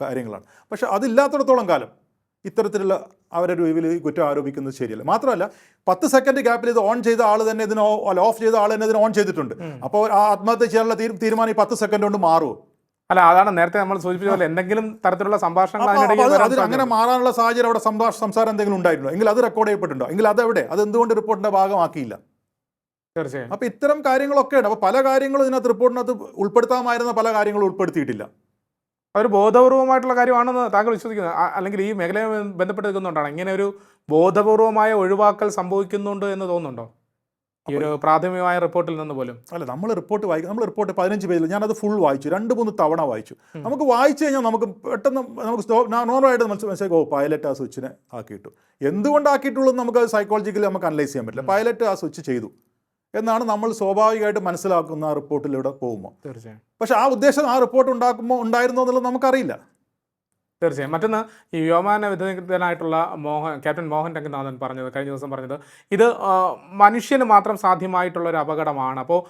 കാര്യങ്ങളാണ്. പക്ഷേ അതില്ലാത്തിടത്തോളം കാലം ഇത്തരത്തിലുള്ള അവരുടെ രീതിയിൽ ഈ കുറ്റം ആരോപിക്കുന്നത് ശരിയല്ല. മാത്രമല്ല പത്ത് സെക്കൻഡ് ഗ്യാപ്പിൽ ഇത് ഓൺ ചെയ്ത ആൾ തന്നെ ഇതിന് അല്ല ഓഫ് ചെയ്ത ആൾ തന്നെ ഇതിന് ഓൺ ചെയ്തിട്ടുണ്ട്. അപ്പോൾ ആ ആത്മഹത്യ ചെയ്യാനുള്ള തീരു- തീരുമാനം ഈ പത്ത് സെക്കൻഡ് കൊണ്ട് മാറുമോ അല്ല അതാണ് നേരത്തെ നമ്മൾ സൂചിപ്പിച്ച പോലെ എന്തെങ്കിലും തരത്തിലുള്ള സംഭാഷണങ്ങൾ അപ്പൊ- അപ്പൊ അങ്ങനെ മാറാനുള്ള സാഹചര്യം അവിടെ സംസാരം എന്തെങ്കിലും ഉണ്ടായിട്ടുണ്ടോ എങ്കിൽ അത് റെക്കോർഡ് ചെയ്യപ്പെട്ടിട്ടുണ്ടോ? എങ്കിൽ അതെവിടെ? അത് എന്തുകൊണ്ട് റിപ്പോർട്ടിന്റെ ഭാഗമാക്കിയില്ല? തീർച്ചയായും. അപ്പൊ ഇത്തരം കാര്യങ്ങളൊക്കെയാണ്. ഉണ്ട് അപ്പോൾ പല കാര്യങ്ങളും ഇതിനകത്ത് റിപ്പോർട്ടിനകത്ത് ഉൾപ്പെടുത്താമായിരുന്ന പല കാര്യങ്ങളും ഉൾപ്പെടുത്തിയിട്ടില്ല. അതൊരു ബോധപൂർവമായിട്ടുള്ള കാര്യമാണെന്ന് താങ്കൾ വിശ്വസിക്കുന്നത് അല്ലെങ്കിൽ ഈ മേഖലയെ ബന്ധപ്പെട്ട് നിൽക്കുന്നുണ്ടാണ് ഇങ്ങനെ ഒരു ബോധപൂർവമായ ഒഴിവാക്കൽ സംഭവിക്കുന്നുണ്ട് എന്ന് തോന്നുന്നുണ്ടോ? ഈ ഒരു പ്രാഥമികമായ റിപ്പോർട്ടിൽ നിന്ന് പോലും. അല്ല നമ്മൾ റിപ്പോർട്ട് വായിക്കും നമ്മൾ റിപ്പോർട്ട് പതിനഞ്ച് പേജിൽ ഞാനത് ഫുൾ വായിച്ചു. രണ്ട് മൂന്ന് തവണ വായിച്ചു. നമുക്ക് വായിച്ചു കഴിഞ്ഞാൽ നമുക്ക് പെട്ടെന്ന് നമുക്ക് നോർമലായിട്ട് മനസ്സിലാക്കി ഓ പൈലറ്റ് ആ സ്വിച്ചിനെ ആക്കിയിട്ടു. എന്തുകൊണ്ട് ആക്കിയിട്ടുള്ളൂ നമുക്ക് സൈക്കോളജിക്കലി നമുക്ക് അനലൈസ് ചെയ്യാൻ പറ്റില്ല. പൈലറ്റ് ആ സ്വിച്ച് ചെയ്തു. എന്നാണ് നമ്മൾ സ്വാഭാവികമായിട്ട് മനസ്സിലാക്കുന്ന ആ റിപ്പോർട്ടിലൂടെ പോകുമ്പോൾ. തീർച്ചയായും. പക്ഷെ ആ ഉദ്ദേശം ആ റിപ്പോർട്ട് ഉണ്ടാക്കുമ്പോൾ ഉണ്ടായിരുന്നോ എന്നുള്ളത് നമുക്കറിയില്ല. തീർച്ചയായും. മറ്റൊന്ന് ഈ വ്യോമാന വിദഗ്ധനായിട്ടുള്ള മോഹൻ ക്യാപ്റ്റൻ മോഹൻ രംഗനാഥൻ പറഞ്ഞത് കഴിഞ്ഞ ദിവസം പറഞ്ഞത് ഇത് മനുഷ്യന് മാത്രം സാധ്യമായിട്ടുള്ള ഒരു അപകടമാണ്. അപ്പോൾ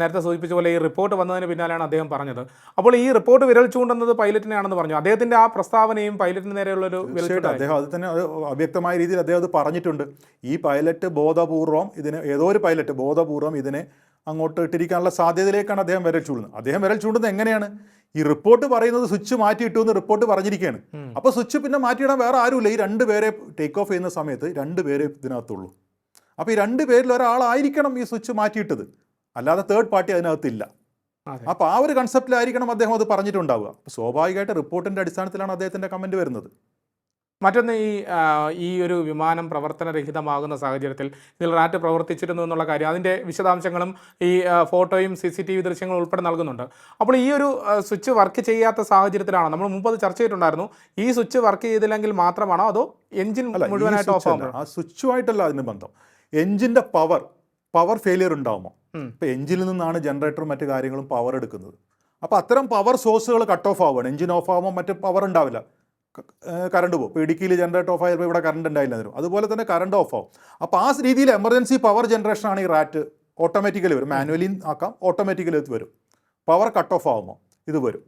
നേരത്തെ സൂചിപ്പിച്ച പോലെ ഈ റിപ്പോർട്ട് വന്നതിന് പിന്നാലെയാണ് അദ്ദേഹം പറഞ്ഞത്. അപ്പോൾ ഈ റിപ്പോർട്ട് വിരൽ ചൂണ്ടുന്നത് പൈലറ്റിനെയാണെന്ന് പറഞ്ഞു. അദ്ദേഹത്തിന്റെ ആ പ്രസ്താവനയും പൈലറ്റിന് നേരെയുള്ള ഒരു അദ്ദേഹം അത് തന്നെ അവ്യക്തമായ രീതിയിൽ അദ്ദേഹം അത് പറഞ്ഞിട്ടുണ്ട്. ഈ പൈലറ്റ് ബോധപൂർവം ഇതിന് ഏതോ ഒരു പൈലറ്റ് ബോധപൂർവം ഇതിനെ അങ്ങോട്ട് ഇട്ടിരിക്കാനുള്ള സാധ്യതയിലേക്കാണ് അദ്ദേഹം വിരൽ ചൂണ്ടുന്നത്. അദ്ദേഹം വിരൽ ചൂണ്ടുന്നത് എങ്ങനെയാണ്? ഈ റിപ്പോർട്ട് പറയുന്നത് സ്വിച്ച് മാറ്റിയിട്ടു എന്ന് റിപ്പോർട്ട് പറഞ്ഞിരിക്കുകയാണ്. അപ്പോൾ സ്വിച്ച് പിന്നെ മാറ്റിയിടാൻ വേറെ ആരുമില്ല. ഈ രണ്ട് പേരെ ടേക്ക് ഓഫ് ചെയ്യുന്ന സമയത്ത് രണ്ട് പേരെ ഇതിനകത്തുള്ളൂ. അപ്പോൾ ഈ രണ്ട് പേരിൽ ഒരാളായിരിക്കണം ഈ സ്വിച്ച് മാറ്റിയിട്ടത്. അല്ലാതെ തേർഡ് പാർട്ടി അതിനകത്തില്ല. അപ്പൊ അപ്പോൾ ആ ഒരു കൺസെപ്റ്റിലായിരിക്കണം അദ്ദേഹം അത് പറഞ്ഞിട്ടുണ്ടാവുക. സ്വാഭാവികമായിട്ട് റിപ്പോർട്ടിന്റെ അടിസ്ഥാനത്തിലാണ് അദ്ദേഹത്തിന്റെ കമന്റ് വരുന്നത്. മറ്റൊന്ന് ഈ ഈ ഒരു വിമാനം പ്രവർത്തനരഹിതമാകുന്ന സാഹചര്യത്തിൽ ഇതിൽ റാറ്റ് പ്രവർത്തിച്ചിരുന്നു എന്നുള്ള കാര്യം അതിന്റെ വിശദാംശങ്ങളും ഈ ഫോട്ടോയും സി സി ടി വി ദൃശ്യങ്ങളും ഉൾപ്പെടെ നൽകുന്നുണ്ട്. അപ്പോൾ ഈ ഒരു സ്വിച്ച് വർക്ക് ചെയ്യാത്ത സാഹചര്യത്തിലാണ്? നമ്മൾ മുമ്പ് അത് ചർച്ച ചെയ്തിട്ടുണ്ടായിരുന്നു. ഈ സ്വിച്ച് വർക്ക് ചെയ്തില്ലെങ്കിൽ മാത്രമാണോ അതോ എഞ്ചിൻ മുഴുവനായിട്ട് ഓഫ് ആകുമ്പോൾ ആ സ്വിച്ചുമായിട്ടല്ല അതിന് ബന്ധം. എഞ്ചിന്റെ പവർ പവർ ഫെയിലിയർ ഉണ്ടാവുമോ? ഇപ്പം ഇപ്പോൾ എഞ്ചിനിൽ നിന്നാണ് ജനറേറ്ററും മറ്റു കാര്യങ്ങളും പവർ എടുക്കുന്നത്. അപ്പോൾ അത്തരം പവർ സോഴ്സുകൾ കട്ട് ഓഫ് ആവുകയാണ്. എഞ്ചിൻ ഓഫ് ആകുമ്പോൾ മറ്റ് പവർ ഉണ്ടാവില്ല. കറണ്ട് പോകും ഇപ്പോൾ ഇടുക്കിയിൽ ജനറേറ്റർ ഓഫ് ആയപ്പോൾ ഇവിടെ കറണ്ട് ഉണ്ടായില്ല തരും അതുപോലെ തന്നെ കറണ്ട് ഓഫ് ആവും. അപ്പോൾ ആ രീതിയിൽ എമർജൻസി പവർ ജനറേഷനാണ് ഈ റാറ്റ് ഓട്ടോമാറ്റിക്കലി വരും. മാനുവലി ആക്കാം ഓട്ടോമാറ്റിക്കലി ഇത് വരും. പവർ കട്ട് ഓഫ് ആകുമ്പോൾ ഇത് വരും.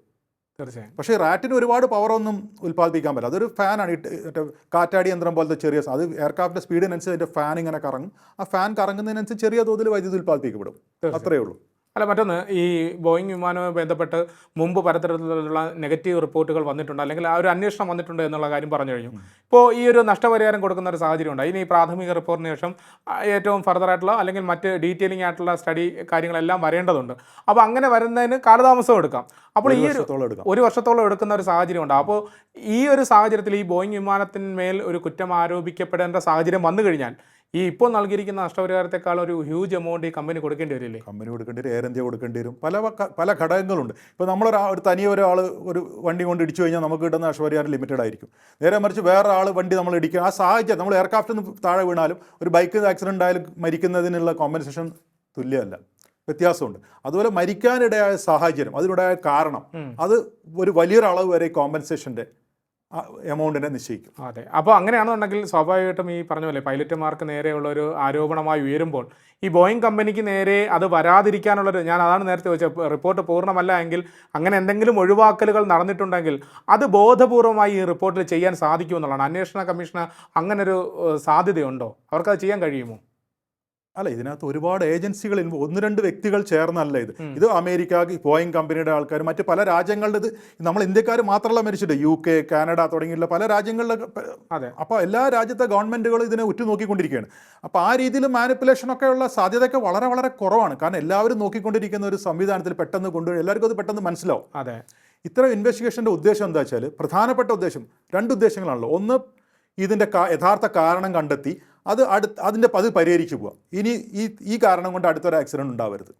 തീർച്ചയായും. പക്ഷേ റാറ്റിന് ഒരുപാട് പവറൊന്നും ഉൽപ്പാദിപ്പിക്കാൻ പറ്റില്ല. അതൊരു ഫാനാണ് മറ്റേ കാറ്റാടി യന്ത്രം പോലത്തെ ചെറിയ അത് എയർക്രാഫ്റ്റിന്റെ സ്പീഡിനനുസരിച്ച് അതിന്റെ ഫാൻ ഇങ്ങനെ കറങ്ങും. ആ ഫാൻ കറങ്ങുന്നതിനനുസരിച്ച് ചെറിയ തോതിൽ വൈദ്യുതി ഉൽപ്പാദിപ്പിക്കപ്പെടും. അത്രയേ ഉള്ളൂ. അല്ല മറ്റൊന്ന് ഈ ബോയിങ് വിമാനവുമായി ബന്ധപ്പെട്ട് മുമ്പ് പലതരത്തിലുള്ള നെഗറ്റീവ് റിപ്പോർട്ടുകൾ വന്നിട്ടുണ്ട്. അല്ലെങ്കിൽ ആ ഒരു അന്വേഷണം വന്നിട്ടുണ്ട് എന്നുള്ള കാര്യം പറഞ്ഞു കഴിഞ്ഞു. ഇപ്പോൾ ഈ ഒരു നഷ്ടപരിഹാരം കൊടുക്കുന്ന ഒരു സാഹചര്യം ഉണ്ട് ഇനി ഈ പ്രാഥമിക റിപ്പോർട്ടിന് ശേഷം ഏറ്റവും ഫർദർ ആയിട്ടുള്ള അല്ലെങ്കിൽ മറ്റ് ഡീറ്റെയിലിംഗ് ആയിട്ടുള്ള സ്റ്റഡി കാര്യങ്ങളെല്ലാം വരേണ്ടതുണ്ട്. അപ്പോൾ അങ്ങനെ വരുന്നതിന് കാലതാമസം എടുക്കാം. അപ്പോൾ ഈ ഒരു ഒരു വർഷത്തോളം എടുക്കുന്ന ഒരു സാഹചര്യമുണ്ട്. അപ്പോൾ ഈ ഒരു സാഹചര്യത്തിൽ ഈ ബോയിങ് വിമാനത്തിന്മേൽ ഒരു കുറ്റം ആരോപിക്കപ്പെടേണ്ട സാഹചര്യം വന്നു കഴിഞ്ഞാൽ ഈ ഇപ്പോൾ നൽകിയിരിക്കുന്ന നഷ്ടപരിഹാരത്തെക്കാൾ ഒരു ഹ്യൂജ് എമൗണ്ട് ഈ കമ്പനി കൊടുക്കേണ്ടി വരില്ലേ? കമ്പനി കൊടുക്കേണ്ടി വരും എയർ ഇന്ത്യ കൊടുക്കേണ്ടി വരും. പല പല ഘടകങ്ങളുണ്ട്. ഇപ്പോൾ നമ്മളൊരാ ഒരു തനിയെ ഒരാൾ ഒരു വണ്ടി കൊണ്ട് ഇടിച്ചു കഴിഞ്ഞാൽ നമുക്ക് കിട്ടുന്ന നഷ്ടപരിഹാരം ലിമിറ്റഡ് ആയിരിക്കും. നേരെ മറിച്ച് വേറെ ആൾ വണ്ടി നമ്മൾ ഇടിക്കുക ആ സാഹചര്യം നമ്മൾ എയർക്രാഫ്റ്റ് നിന്ന് താഴെ വീണാലും ഒരു ബൈക്ക് ആക്സിഡന്റ് ആയാലും മരിക്കുന്നതിനുള്ള കോമ്പൻസേഷൻ തുല്യമല്ല. വ്യത്യാസമുണ്ട്. അതുപോലെ മരിക്കാനിടയായ സാഹചര്യം അതിനിടയായ കാരണം അത് ഒരു വലിയൊരളവ് വരെ കോമ്പൻസേഷന്റെ എമൗണ്ടിനെ നിശ്ചയിക്കും. അതെ. അപ്പോൾ അങ്ങനെയാണെന്നുണ്ടെങ്കിൽ സ്വാഭാവികമായിട്ടും ഈ പറഞ്ഞ പോലെ പൈലറ്റുമാർക്ക് നേരെയുള്ള ഒരു ആരോപണമായി ഉയരുമ്പോൾ ഈ ബോയിങ് കമ്പനിക്ക് നേരെ അത് വരാതിരിക്കാനുള്ളൊരു ഞാൻ അതാണ് നേരത്തെ ചോദിച്ചത്. റിപ്പോർട്ട് പൂർണമല്ല എങ്കിൽ അങ്ങനെ എന്തെങ്കിലും ഒഴിവാക്കലുകൾ നടന്നിട്ടുണ്ടെങ്കിൽ അത് ബോധപൂർവമായി ഈ റിപ്പോർട്ടിൽ ചെയ്യാൻ സാധിക്കുമെന്നുള്ളതാണ്. അന്വേഷണ കമ്മീഷന് അങ്ങനൊരു സാധ്യതയുണ്ടോ? അവർക്കത് ചെയ്യാൻ കഴിയുമോ? അല്ല ഇതിനകത്ത് ഒരുപാട് ഏജൻസികൾ ഒന്ന് രണ്ട് വ്യക്തികൾ ചേർന്നല്ല ഇത്. ഇത് അമേരിക്ക ബോയിങ് കമ്പനിയുടെ ആൾക്കാർ മറ്റ് പല രാജ്യങ്ങളുടെ ഇത് നമ്മൾ ഇന്ത്യക്കാർ മാത്രമല്ല മരിച്ചിട്ട്. യു കെ കാനഡ തുടങ്ങിയുള്ള പല രാജ്യങ്ങളിലെ അതെ. അപ്പോൾ എല്ലാ രാജ്യത്തെ ഗവൺമെന്റുകളും ഇതിനെ ഉറ്റുനോക്കിക്കൊണ്ടിരിക്കുകയാണ് അപ്പോൾ ആ രീതിയിൽ മാനിപ്പുലേഷനൊക്കെ ഉള്ള സാധ്യതയൊക്കെ വളരെ വളരെ കുറവാണ്. കാരണം എല്ലാവരും നോക്കിക്കൊണ്ടിരിക്കുന്ന ഒരു സംവിധാനത്തിൽ പെട്ടെന്ന് കൊണ്ടുവരും. എല്ലാവർക്കും അത് പെട്ടെന്ന് മനസ്സിലാവും. അതെ. ഇത്തരം ഇൻവെസ്റ്റിഗേഷന്റെ ഉദ്ദേശം എന്താ വെച്ചാൽ പ്രധാനപ്പെട്ട ഉദ്ദേശം രണ്ട് ഉദ്ദേശങ്ങളാണല്ലോ ഒന്ന് ഇതിന്റെ യഥാർത്ഥ കാരണം കണ്ടെത്തി. അത് അടുത്ത് അതിന്റെ അത് പരിഹരിച്ചു പോവാം. ഇനി ഈ ഈ കാരണം കൊണ്ട് അടുത്തൊരു ആക്സിഡന്റ് ഉണ്ടാവരുത്.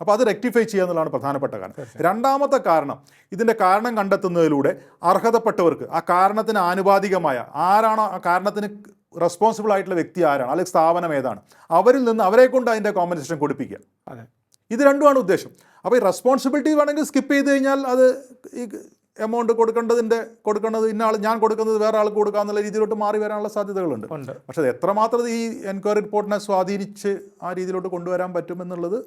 അപ്പോൾ അത് റെക്ടിഫൈ ചെയ്യുക എന്നുള്ളതാണ് പ്രധാനപ്പെട്ട കാരണം. രണ്ടാമത്തെ കാരണം ഇതിന്റെ കാരണം കണ്ടെത്തുന്നതിലൂടെ അർഹതപ്പെട്ടവർക്ക് ആ കാരണത്തിന് ആനുപാതികമായ ആരാണോ ആ കാരണത്തിന് റെസ്പോൺസിബിൾ ആയിട്ടുള്ള വ്യക്തി ആരാണ് അല്ലെങ്കിൽ സ്ഥാപനം ഏതാണ് അവരിൽ നിന്ന് അവരെ കൊണ്ട് അതിന്റെ കോമ്പൻസേഷൻ കൊടുപ്പിക്കുക. അതെ. ഇത് രണ്ടുമാണ് ഉദ്ദേശം. അപ്പോൾ ഈ റെസ്പോൺസിബിലിറ്റി വേണമെങ്കിൽ സ്കിപ്പ് ചെയ്ത് കഴിഞ്ഞാൽ അത് ഈ എമൗണ്ട് കൊടുക്കേണ്ടതിന്റെ കൊടുക്കേണ്ടത് ഇന്ന ആൾ ഞാൻ കൊടുക്കുന്നത് വേറെ ആൾക്ക് കൊടുക്കുക എന്നുള്ള രീതിയിലോട്ട് മാറി വരാനുള്ള സാധ്യതകളുണ്ട്. പക്ഷേ അത് എത്രമാത്രം ഈ എൻക്വയറി റിപ്പോർട്ടിനെ സ്വാധീനിച്ച് ആ രീതിയിലോട്ട് കൊണ്ടുവരാൻ പറ്റുമെന്നുള്ളത്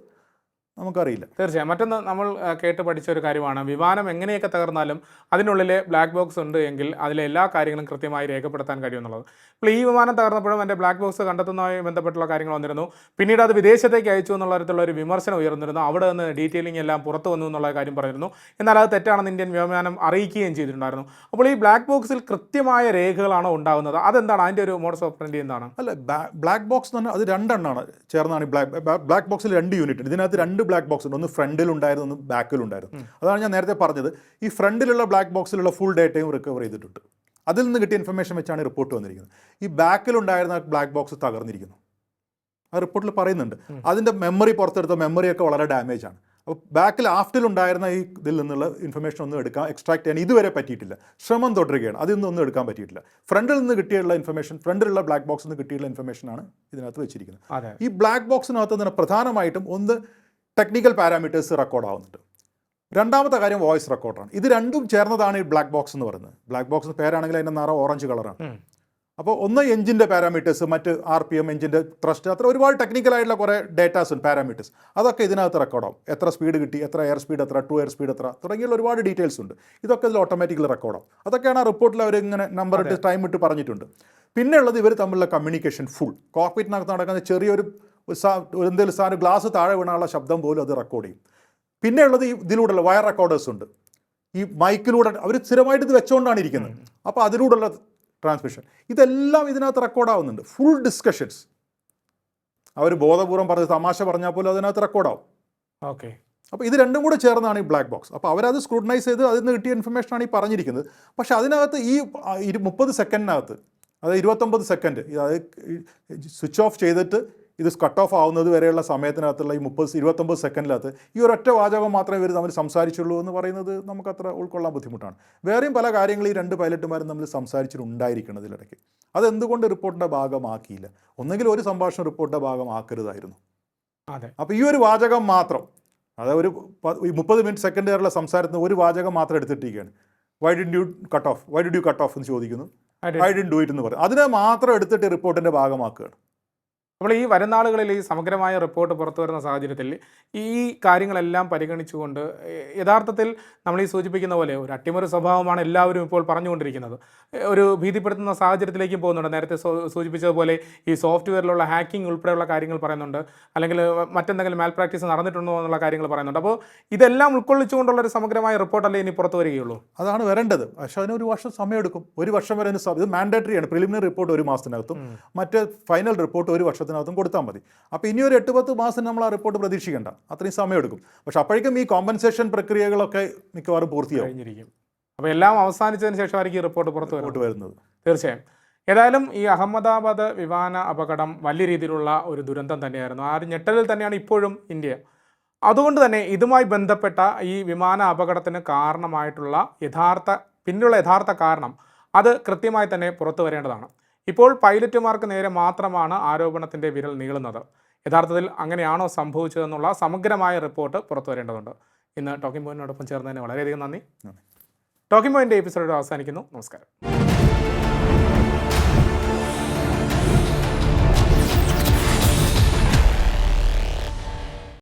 നമുക്കറിയില്ല. തീർച്ചയായും. മറ്റൊന്ന് നമ്മൾ കേട്ട് പഠിച്ച ഒരു കാര്യമാണ്. വിമാനം എങ്ങനെയൊക്കെ തകർന്നാലും അതിനുള്ളിൽ ബ്ലാക്ക് ബോക്സ് ഉണ്ട് എങ്കിൽ അതിലെ എല്ലാ കാര്യങ്ങളും കൃത്യമായി രേഖപ്പെടുത്താൻ കഴിയുമെന്നുള്ളത് ഇപ്പോൾ ഈ വിമാനം തകർന്നപ്പോഴും എന്റെ ബ്ലാക്ക് ബോക്സ് കണ്ടെത്തുന്നതുമായി ബന്ധപ്പെട്ടുള്ള കാര്യങ്ങൾ വന്നിരുന്നു. പിന്നീട് അത് വിദേശത്തേക്ക് അയച്ചു എന്നുള്ള തരത്തിലുള്ള ഒരു വിമർശനം ഉയർന്നിരുന്നു. അവിടെ നിന്ന് ഡീറ്റെയിലിംഗ് എല്ലാം പുറത്തു വന്നു എന്നുള്ള കാര്യം പറഞ്ഞിരുന്നു. എന്നാൽ അത് തെറ്റാണെന്ന് ഇന്ത്യൻ വ്യോമയാനം അറിയിക്കുകയും ചെയ്തിട്ടുണ്ടായിരുന്നു. അപ്പോൾ ഈ ബ്ലാക്ക് ബോക്സിൽ കൃത്യമായ രേഖകളാണോ ഉണ്ടാകുന്നത് അതെന്താണ്? അതിന്റെ ഒരു മോഡസ് ഓപ്പറന്റി എന്താണ്? അല്ല ബ്ലാക്ക് ബോക്സ് എന്ന് പറഞ്ഞാൽ അത് രണ്ടെണ്ണമാണ് ചേർന്നാണ് ബ്ലാക്ക് ബ്ലാക്ക് ബോക്സിൽ രണ്ട് യൂണിറ്റ് ഉണ്ട്. ഇതിനകത്ത് രണ്ട് ബ്ലാക്ക് ബോക്സ് ഉണ്ട്. ഒന്ന് ഫ്രണ്ടിലുണ്ടായിരുന്നു ഒന്ന് ബാക്കിലുണ്ടായിരുന്നു അതാണ് ഞാൻ നേരത്തെ പറഞ്ഞത്. ഈ ഫ്രണ്ടിലുള്ള ബ്ലാക്ക് ബോക്സിലുള്ള ഫുൾ ഡേറ്റയും റിക്കവർ ചെയ്തിട്ടുണ്ട്. അതിൽ നിന്ന് കിട്ടിയ ഇൻഫർമേഷൻ വെച്ചാണ് റിപ്പോർട്ട് വന്നിരിക്കുന്നത്. ഈ ബാക്കിലുണ്ടായിരുന്ന ബ്ലാക്ക് ബോക്സ് തകർന്നിരിക്കുന്നു. ആ റിപ്പോർട്ടിൽ പറയുന്നുണ്ട്. അതിന്റെ മെമ്മറി പുറത്തെടുത്ത മെമ്മറിയൊക്കെ വളരെ ഡാമേജ് ആണ്. അപ്പോൾ ബാക്കിൽ ആഫ്റ്റിലുണ്ടായിരുന്ന ഈ ഇതിൽ നിന്നുള്ള ഇൻഫർമേഷൻ ഒന്നും എടുക്കാൻ എക്സ്ട്രാക്ട് ചെയ്യാൻ ഇതുവരെ പറ്റിയിട്ടില്ല. ശ്രമം തുടരുകയാണ്. അതിൽ നിന്നൊന്നും എടുക്കാൻ പറ്റിയിട്ടില്ല. ഫ്രണ്ടിൽ നിന്ന് കിട്ടിയുള്ള ഇൻഫർമേഷൻ ഫ്രണ്ടിലുള്ള ബ്ലാക്ക് ബോക്സിൽ നിന്ന് കിട്ടിയുള്ള ഇൻഫർമേഷനാണ് ഇതിനകത്ത് വെച്ചിരിക്കുന്നത്. ഈ ബ്ലാക്ക് ബോക്സിനകത്ത് തന്നെ പ്രധാനമായിട്ടും ഒന്ന് ടെക്നിക്കൽ പാരാമീറ്റേഴ്സ് റെക്കോർഡ് ആവുന്നുണ്ട്. രണ്ടാമത്തെ കാര്യം വോയിസ് റെക്കോർഡാണ് ഇത് രണ്ടും ചേർന്നതാണ് ഈ ബ്ലാക്ക് ബോക്സ് എന്ന് പറയുന്നത്. ബ്ലാക്ക് ബോക്സ് പേരാണെങ്കിൽ അതിന്റെ നിറ ഓറഞ്ച് കളറാണ് അപ്പോൾ ഒന്ന് എഞ്ചിന്റെ പാരാമീറ്റേഴ്സ് മറ്റ് ആർ പി എം എഞ്ചിന്റെ ത്രസ്റ്റ് അത്ര ഒരുപാട് ടെക്നിക്കലായിട്ടുള്ള കുറേ ഡേറ്റാസ് ഉണ്ട് പാരാമീറ്റേഴ്സ് അതൊക്കെ ഇതിനകത്ത് റെക്കോർഡാവും എത്ര സ്പീഡ് കിട്ടി എത്ര എയർ സ്പീഡ് എത്ര ടു എയർ സ്പീഡ് എത്ര തുടങ്ങിയുള്ള ഒരുപാട് ഡീറ്റെയിൽസ് ഉണ്ട്. ഇതൊക്കെ ഇതിൽ ഓട്ടോമാറ്റിക്കലി റെക്കോർഡാവും അതൊക്കെയാണ് ആ റിപ്പോർട്ടിൽ അവർ ഇങ്ങനെ നമ്പർ ഇട്ട് ടൈം ഇട്ട് പറഞ്ഞിട്ടുണ്ട്. പിന്നെ ഉള്ളത് ഇവർ തമ്മിലുള്ള കമ്മ്യൂണിക്കേഷൻ ഫുൾ കോക്പിറ്റിനകത്ത് നടക്കുന്ന ചെറിയൊരു എന്തെങ്കിലും സാധനം ഗ്ലാസ് താഴെ വീണാനുള്ള ശബ്ദം പോലും അത് റെക്കോർഡ് ചെയ്യും. പിന്നെ ഉള്ളത് ഈ ഇതിലൂടെയുള്ള വയർ റെക്കോർഡേഴ്സ് ഉണ്ട്. ഈ മൈക്കിലൂടെ അവർ സ്ഥിരമായിട്ട് ഇത് വെച്ചുകൊണ്ടാണ് ഇരിക്കുന്നത്. അപ്പോൾ അതിലൂടെയുള്ള ട്രാൻസ്മിഷൻ ഇതെല്ലാം ഇതിനകത്ത് റെക്കോർഡാവുന്നുണ്ട് ഫുൾ ഡിസ്കഷൻസ് അവർ ബോധപൂർവം പറഞ്ഞ് തമാശ പറഞ്ഞാൽ പോലും അതിനകത്ത് റെക്കോർഡാവും ഓക്കെ. അപ്പോൾ ഇത് രണ്ടും കൂടെ ചേർന്നാണ് ഈ ബ്ലാക്ക് ബോക്സ് അപ്പോൾ അവരത് സ്ക്രൂട്ടനൈസ് ചെയ്ത് അതിൽ നിന്ന് കിട്ടിയ ഇൻഫർമേഷനാണ് ഈ പറഞ്ഞിരിക്കുന്നത്. പക്ഷേ അതിനകത്ത് ഈ ഇരു മുപ്പത് സെക്കൻഡിനകത്ത് അതായത് ഇരുപത്തൊമ്പത് സെക്കൻഡ് അത് സ്വിച്ച് ഓഫ് ചെയ്തിട്ട് ഇത് കട്ട് ഓഫ് ആവുന്നത് വരെയുള്ള സമയത്തിനകത്തുള്ള ഈ മുപ്പത് ഇരുപത്തൊമ്പത് സെക്കൻഡിനകത്ത് ഈ ഒരൊറ്റ വാചകം മാത്രമേ ഇവർ തമ്മിൽ സംസാരിച്ചുള്ളൂ എന്ന് പറയുന്നത് നമുക്കത്ര ഉൾക്കൊള്ളാൻ ബുദ്ധിമുട്ടാണ്. വേറെയും പല കാര്യങ്ങൾ ഈ രണ്ട് പൈലറ്റുമാരും തമ്മിൽ സംസാരിച്ചിട്ടുണ്ടായിരിക്കണം ഇതിലിടയ്ക്ക് അതെന്തുകൊണ്ട് റിപ്പോർട്ടിന്റെ ഭാഗമാക്കിയില്ല? ഒന്നെങ്കിൽ ഒരു സംഭാഷണം റിപ്പോർട്ടിന്റെ ഭാഗമാക്കരുതായിരുന്നു. അതെ. അപ്പോൾ ഈ ഒരു വാചകം മാത്രം അതായത് ഒരു മുപ്പത് മിനിറ്റ് സെക്കൻഡ് വരെയുള്ള സംസാരത്തിന് ഒരു വാചകം മാത്രം എടുത്തിട്ടിരിക്കുകയാണ്. Why did you cut off why did you cut off എന്ന് ചോദിക്കുന്നു. ഐ ഡിൻ ഡു ഇറ്റ് എന്ന് പറയും. അതിനെ മാത്രം എടുത്തിട്ട് റിപ്പോർട്ടിന്റെ ഭാഗമാക്കുകയാണ്. അപ്പോൾ ഈ വരുന്നാളുകളിൽ ഈ സമഗ്രമായ റിപ്പോർട്ട് പുറത്തു വരുന്ന സാഹചര്യത്തിൽ ഈ കാര്യങ്ങളെല്ലാം പരിഗണിച്ചുകൊണ്ട് യഥാർത്ഥത്തിൽ നമ്മൾ ഈ സൂചിപ്പിക്കുന്ന പോലെ ഒരു അട്ടിമറി സ്വഭാവമാണ് എല്ലാവരും ഇപ്പോൾ പറഞ്ഞുകൊണ്ടിരിക്കുന്നത്. ഒരു ഭീതിപ്പെടുത്തുന്ന സാഹചര്യത്തിലേക്കും പോകുന്നുണ്ട്. നേരത്തെ സൂചിപ്പിച്ചതുപോലെ ഈ സോഫ്റ്റ്വെയറിലുള്ള ഹാക്കിംഗ് ഉൾപ്പെടെയുള്ള കാര്യങ്ങൾ പറയുന്നുണ്ട്. അല്ലെങ്കിൽ മറ്റെന്തെങ്കിലും മാൽ പ്രാക്ടീസ് നടന്നിട്ടുണ്ടോ എന്നുള്ള കാര്യങ്ങൾ പറയുന്നുണ്ട്. അപ്പോൾ ഇതെല്ലാം ഉൾക്കൊള്ളിച്ചുകൊണ്ടുള്ള ഒരു സമഗ്രമായ റിപ്പോർട്ടല്ലേ ഇനി പുറത്തു വരികയുള്ളൂ? അതാണ് വരേണ്ടത്. പക്ഷെ അതിന് ഒരു വർഷം സമയമെടുക്കും. ഒരു വർഷം വരെ ഇത് മാൻഡേറ്ററി ആണ്. പ്രിലിമിനറി റിപ്പോർട്ട് ഒരു മാസത്തിനകത്തും. മറ്റേ ഫൈനൽ റിപ്പോർട്ട് ഒരു വർഷത്തിനകത്തും കൊടുത്താൽ മതി. അപ്പോൾ ഇനി ഒരു എട്ട് പത്ത് മാസം നമ്മൾ ആ റിപ്പോർട്ട് പ്രതീക്ഷിക്കേണ്ട. അത്രയും സമയമെടുക്കും. പക്ഷെ അപ്പോഴേക്കും ഈ കോമ്പൻസേഷൻ പ്രക്രിയകളൊക്കെ മിക്കവാറും പൂർത്തിയാവും. അപ്പോൾ എല്ലാം അവസാനിച്ചതിന് ശേഷമായിരിക്കും ഈ റിപ്പോർട്ട് പുറത്ത് വരുന്നത്. തീർച്ചയായും. ഏതായാലും ഈ അഹമ്മദാബാദ് വിമാന അപകടം വലിയ രീതിയിലുള്ള ഒരു ദുരന്തം തന്നെയായിരുന്നു. ആ ഒരു ഞെട്ടലിൽ തന്നെയാണ് ഇപ്പോഴും ഇന്ത്യ. അതുകൊണ്ട് തന്നെ ഇതുമായി ബന്ധപ്പെട്ട ഈ വിമാന അപകടത്തിന് കാരണമായിട്ടുള്ള യഥാർത്ഥ പിന്നിലുള്ള യഥാർത്ഥ കാരണം അത് കൃത്യമായി തന്നെ പുറത്തു വരേണ്ടതാണ്. ഇപ്പോൾ പൈലറ്റുമാർക്ക് നേരെ മാത്രമാണ് ആരോപണത്തിന്റെ വിരൽ നീളുന്നത്. യഥാർത്ഥത്തിൽ അങ്ങനെയാണോ സംഭവിച്ചതെന്നുള്ള സമഗ്രമായ റിപ്പോർട്ട് പുറത്തു വരേണ്ടതുണ്ട് ഇന്ന് ടോക്കിംഗ് പോയിന്റിനോടൊപ്പം ചേർന്നതിന് വളരെയധികം നന്ദി. നന്ദി. ടോക്കിംഗ് പോയിന്റ് എപ്പിസോഡ് അവസാനിക്കുന്നു. നമസ്കാരം.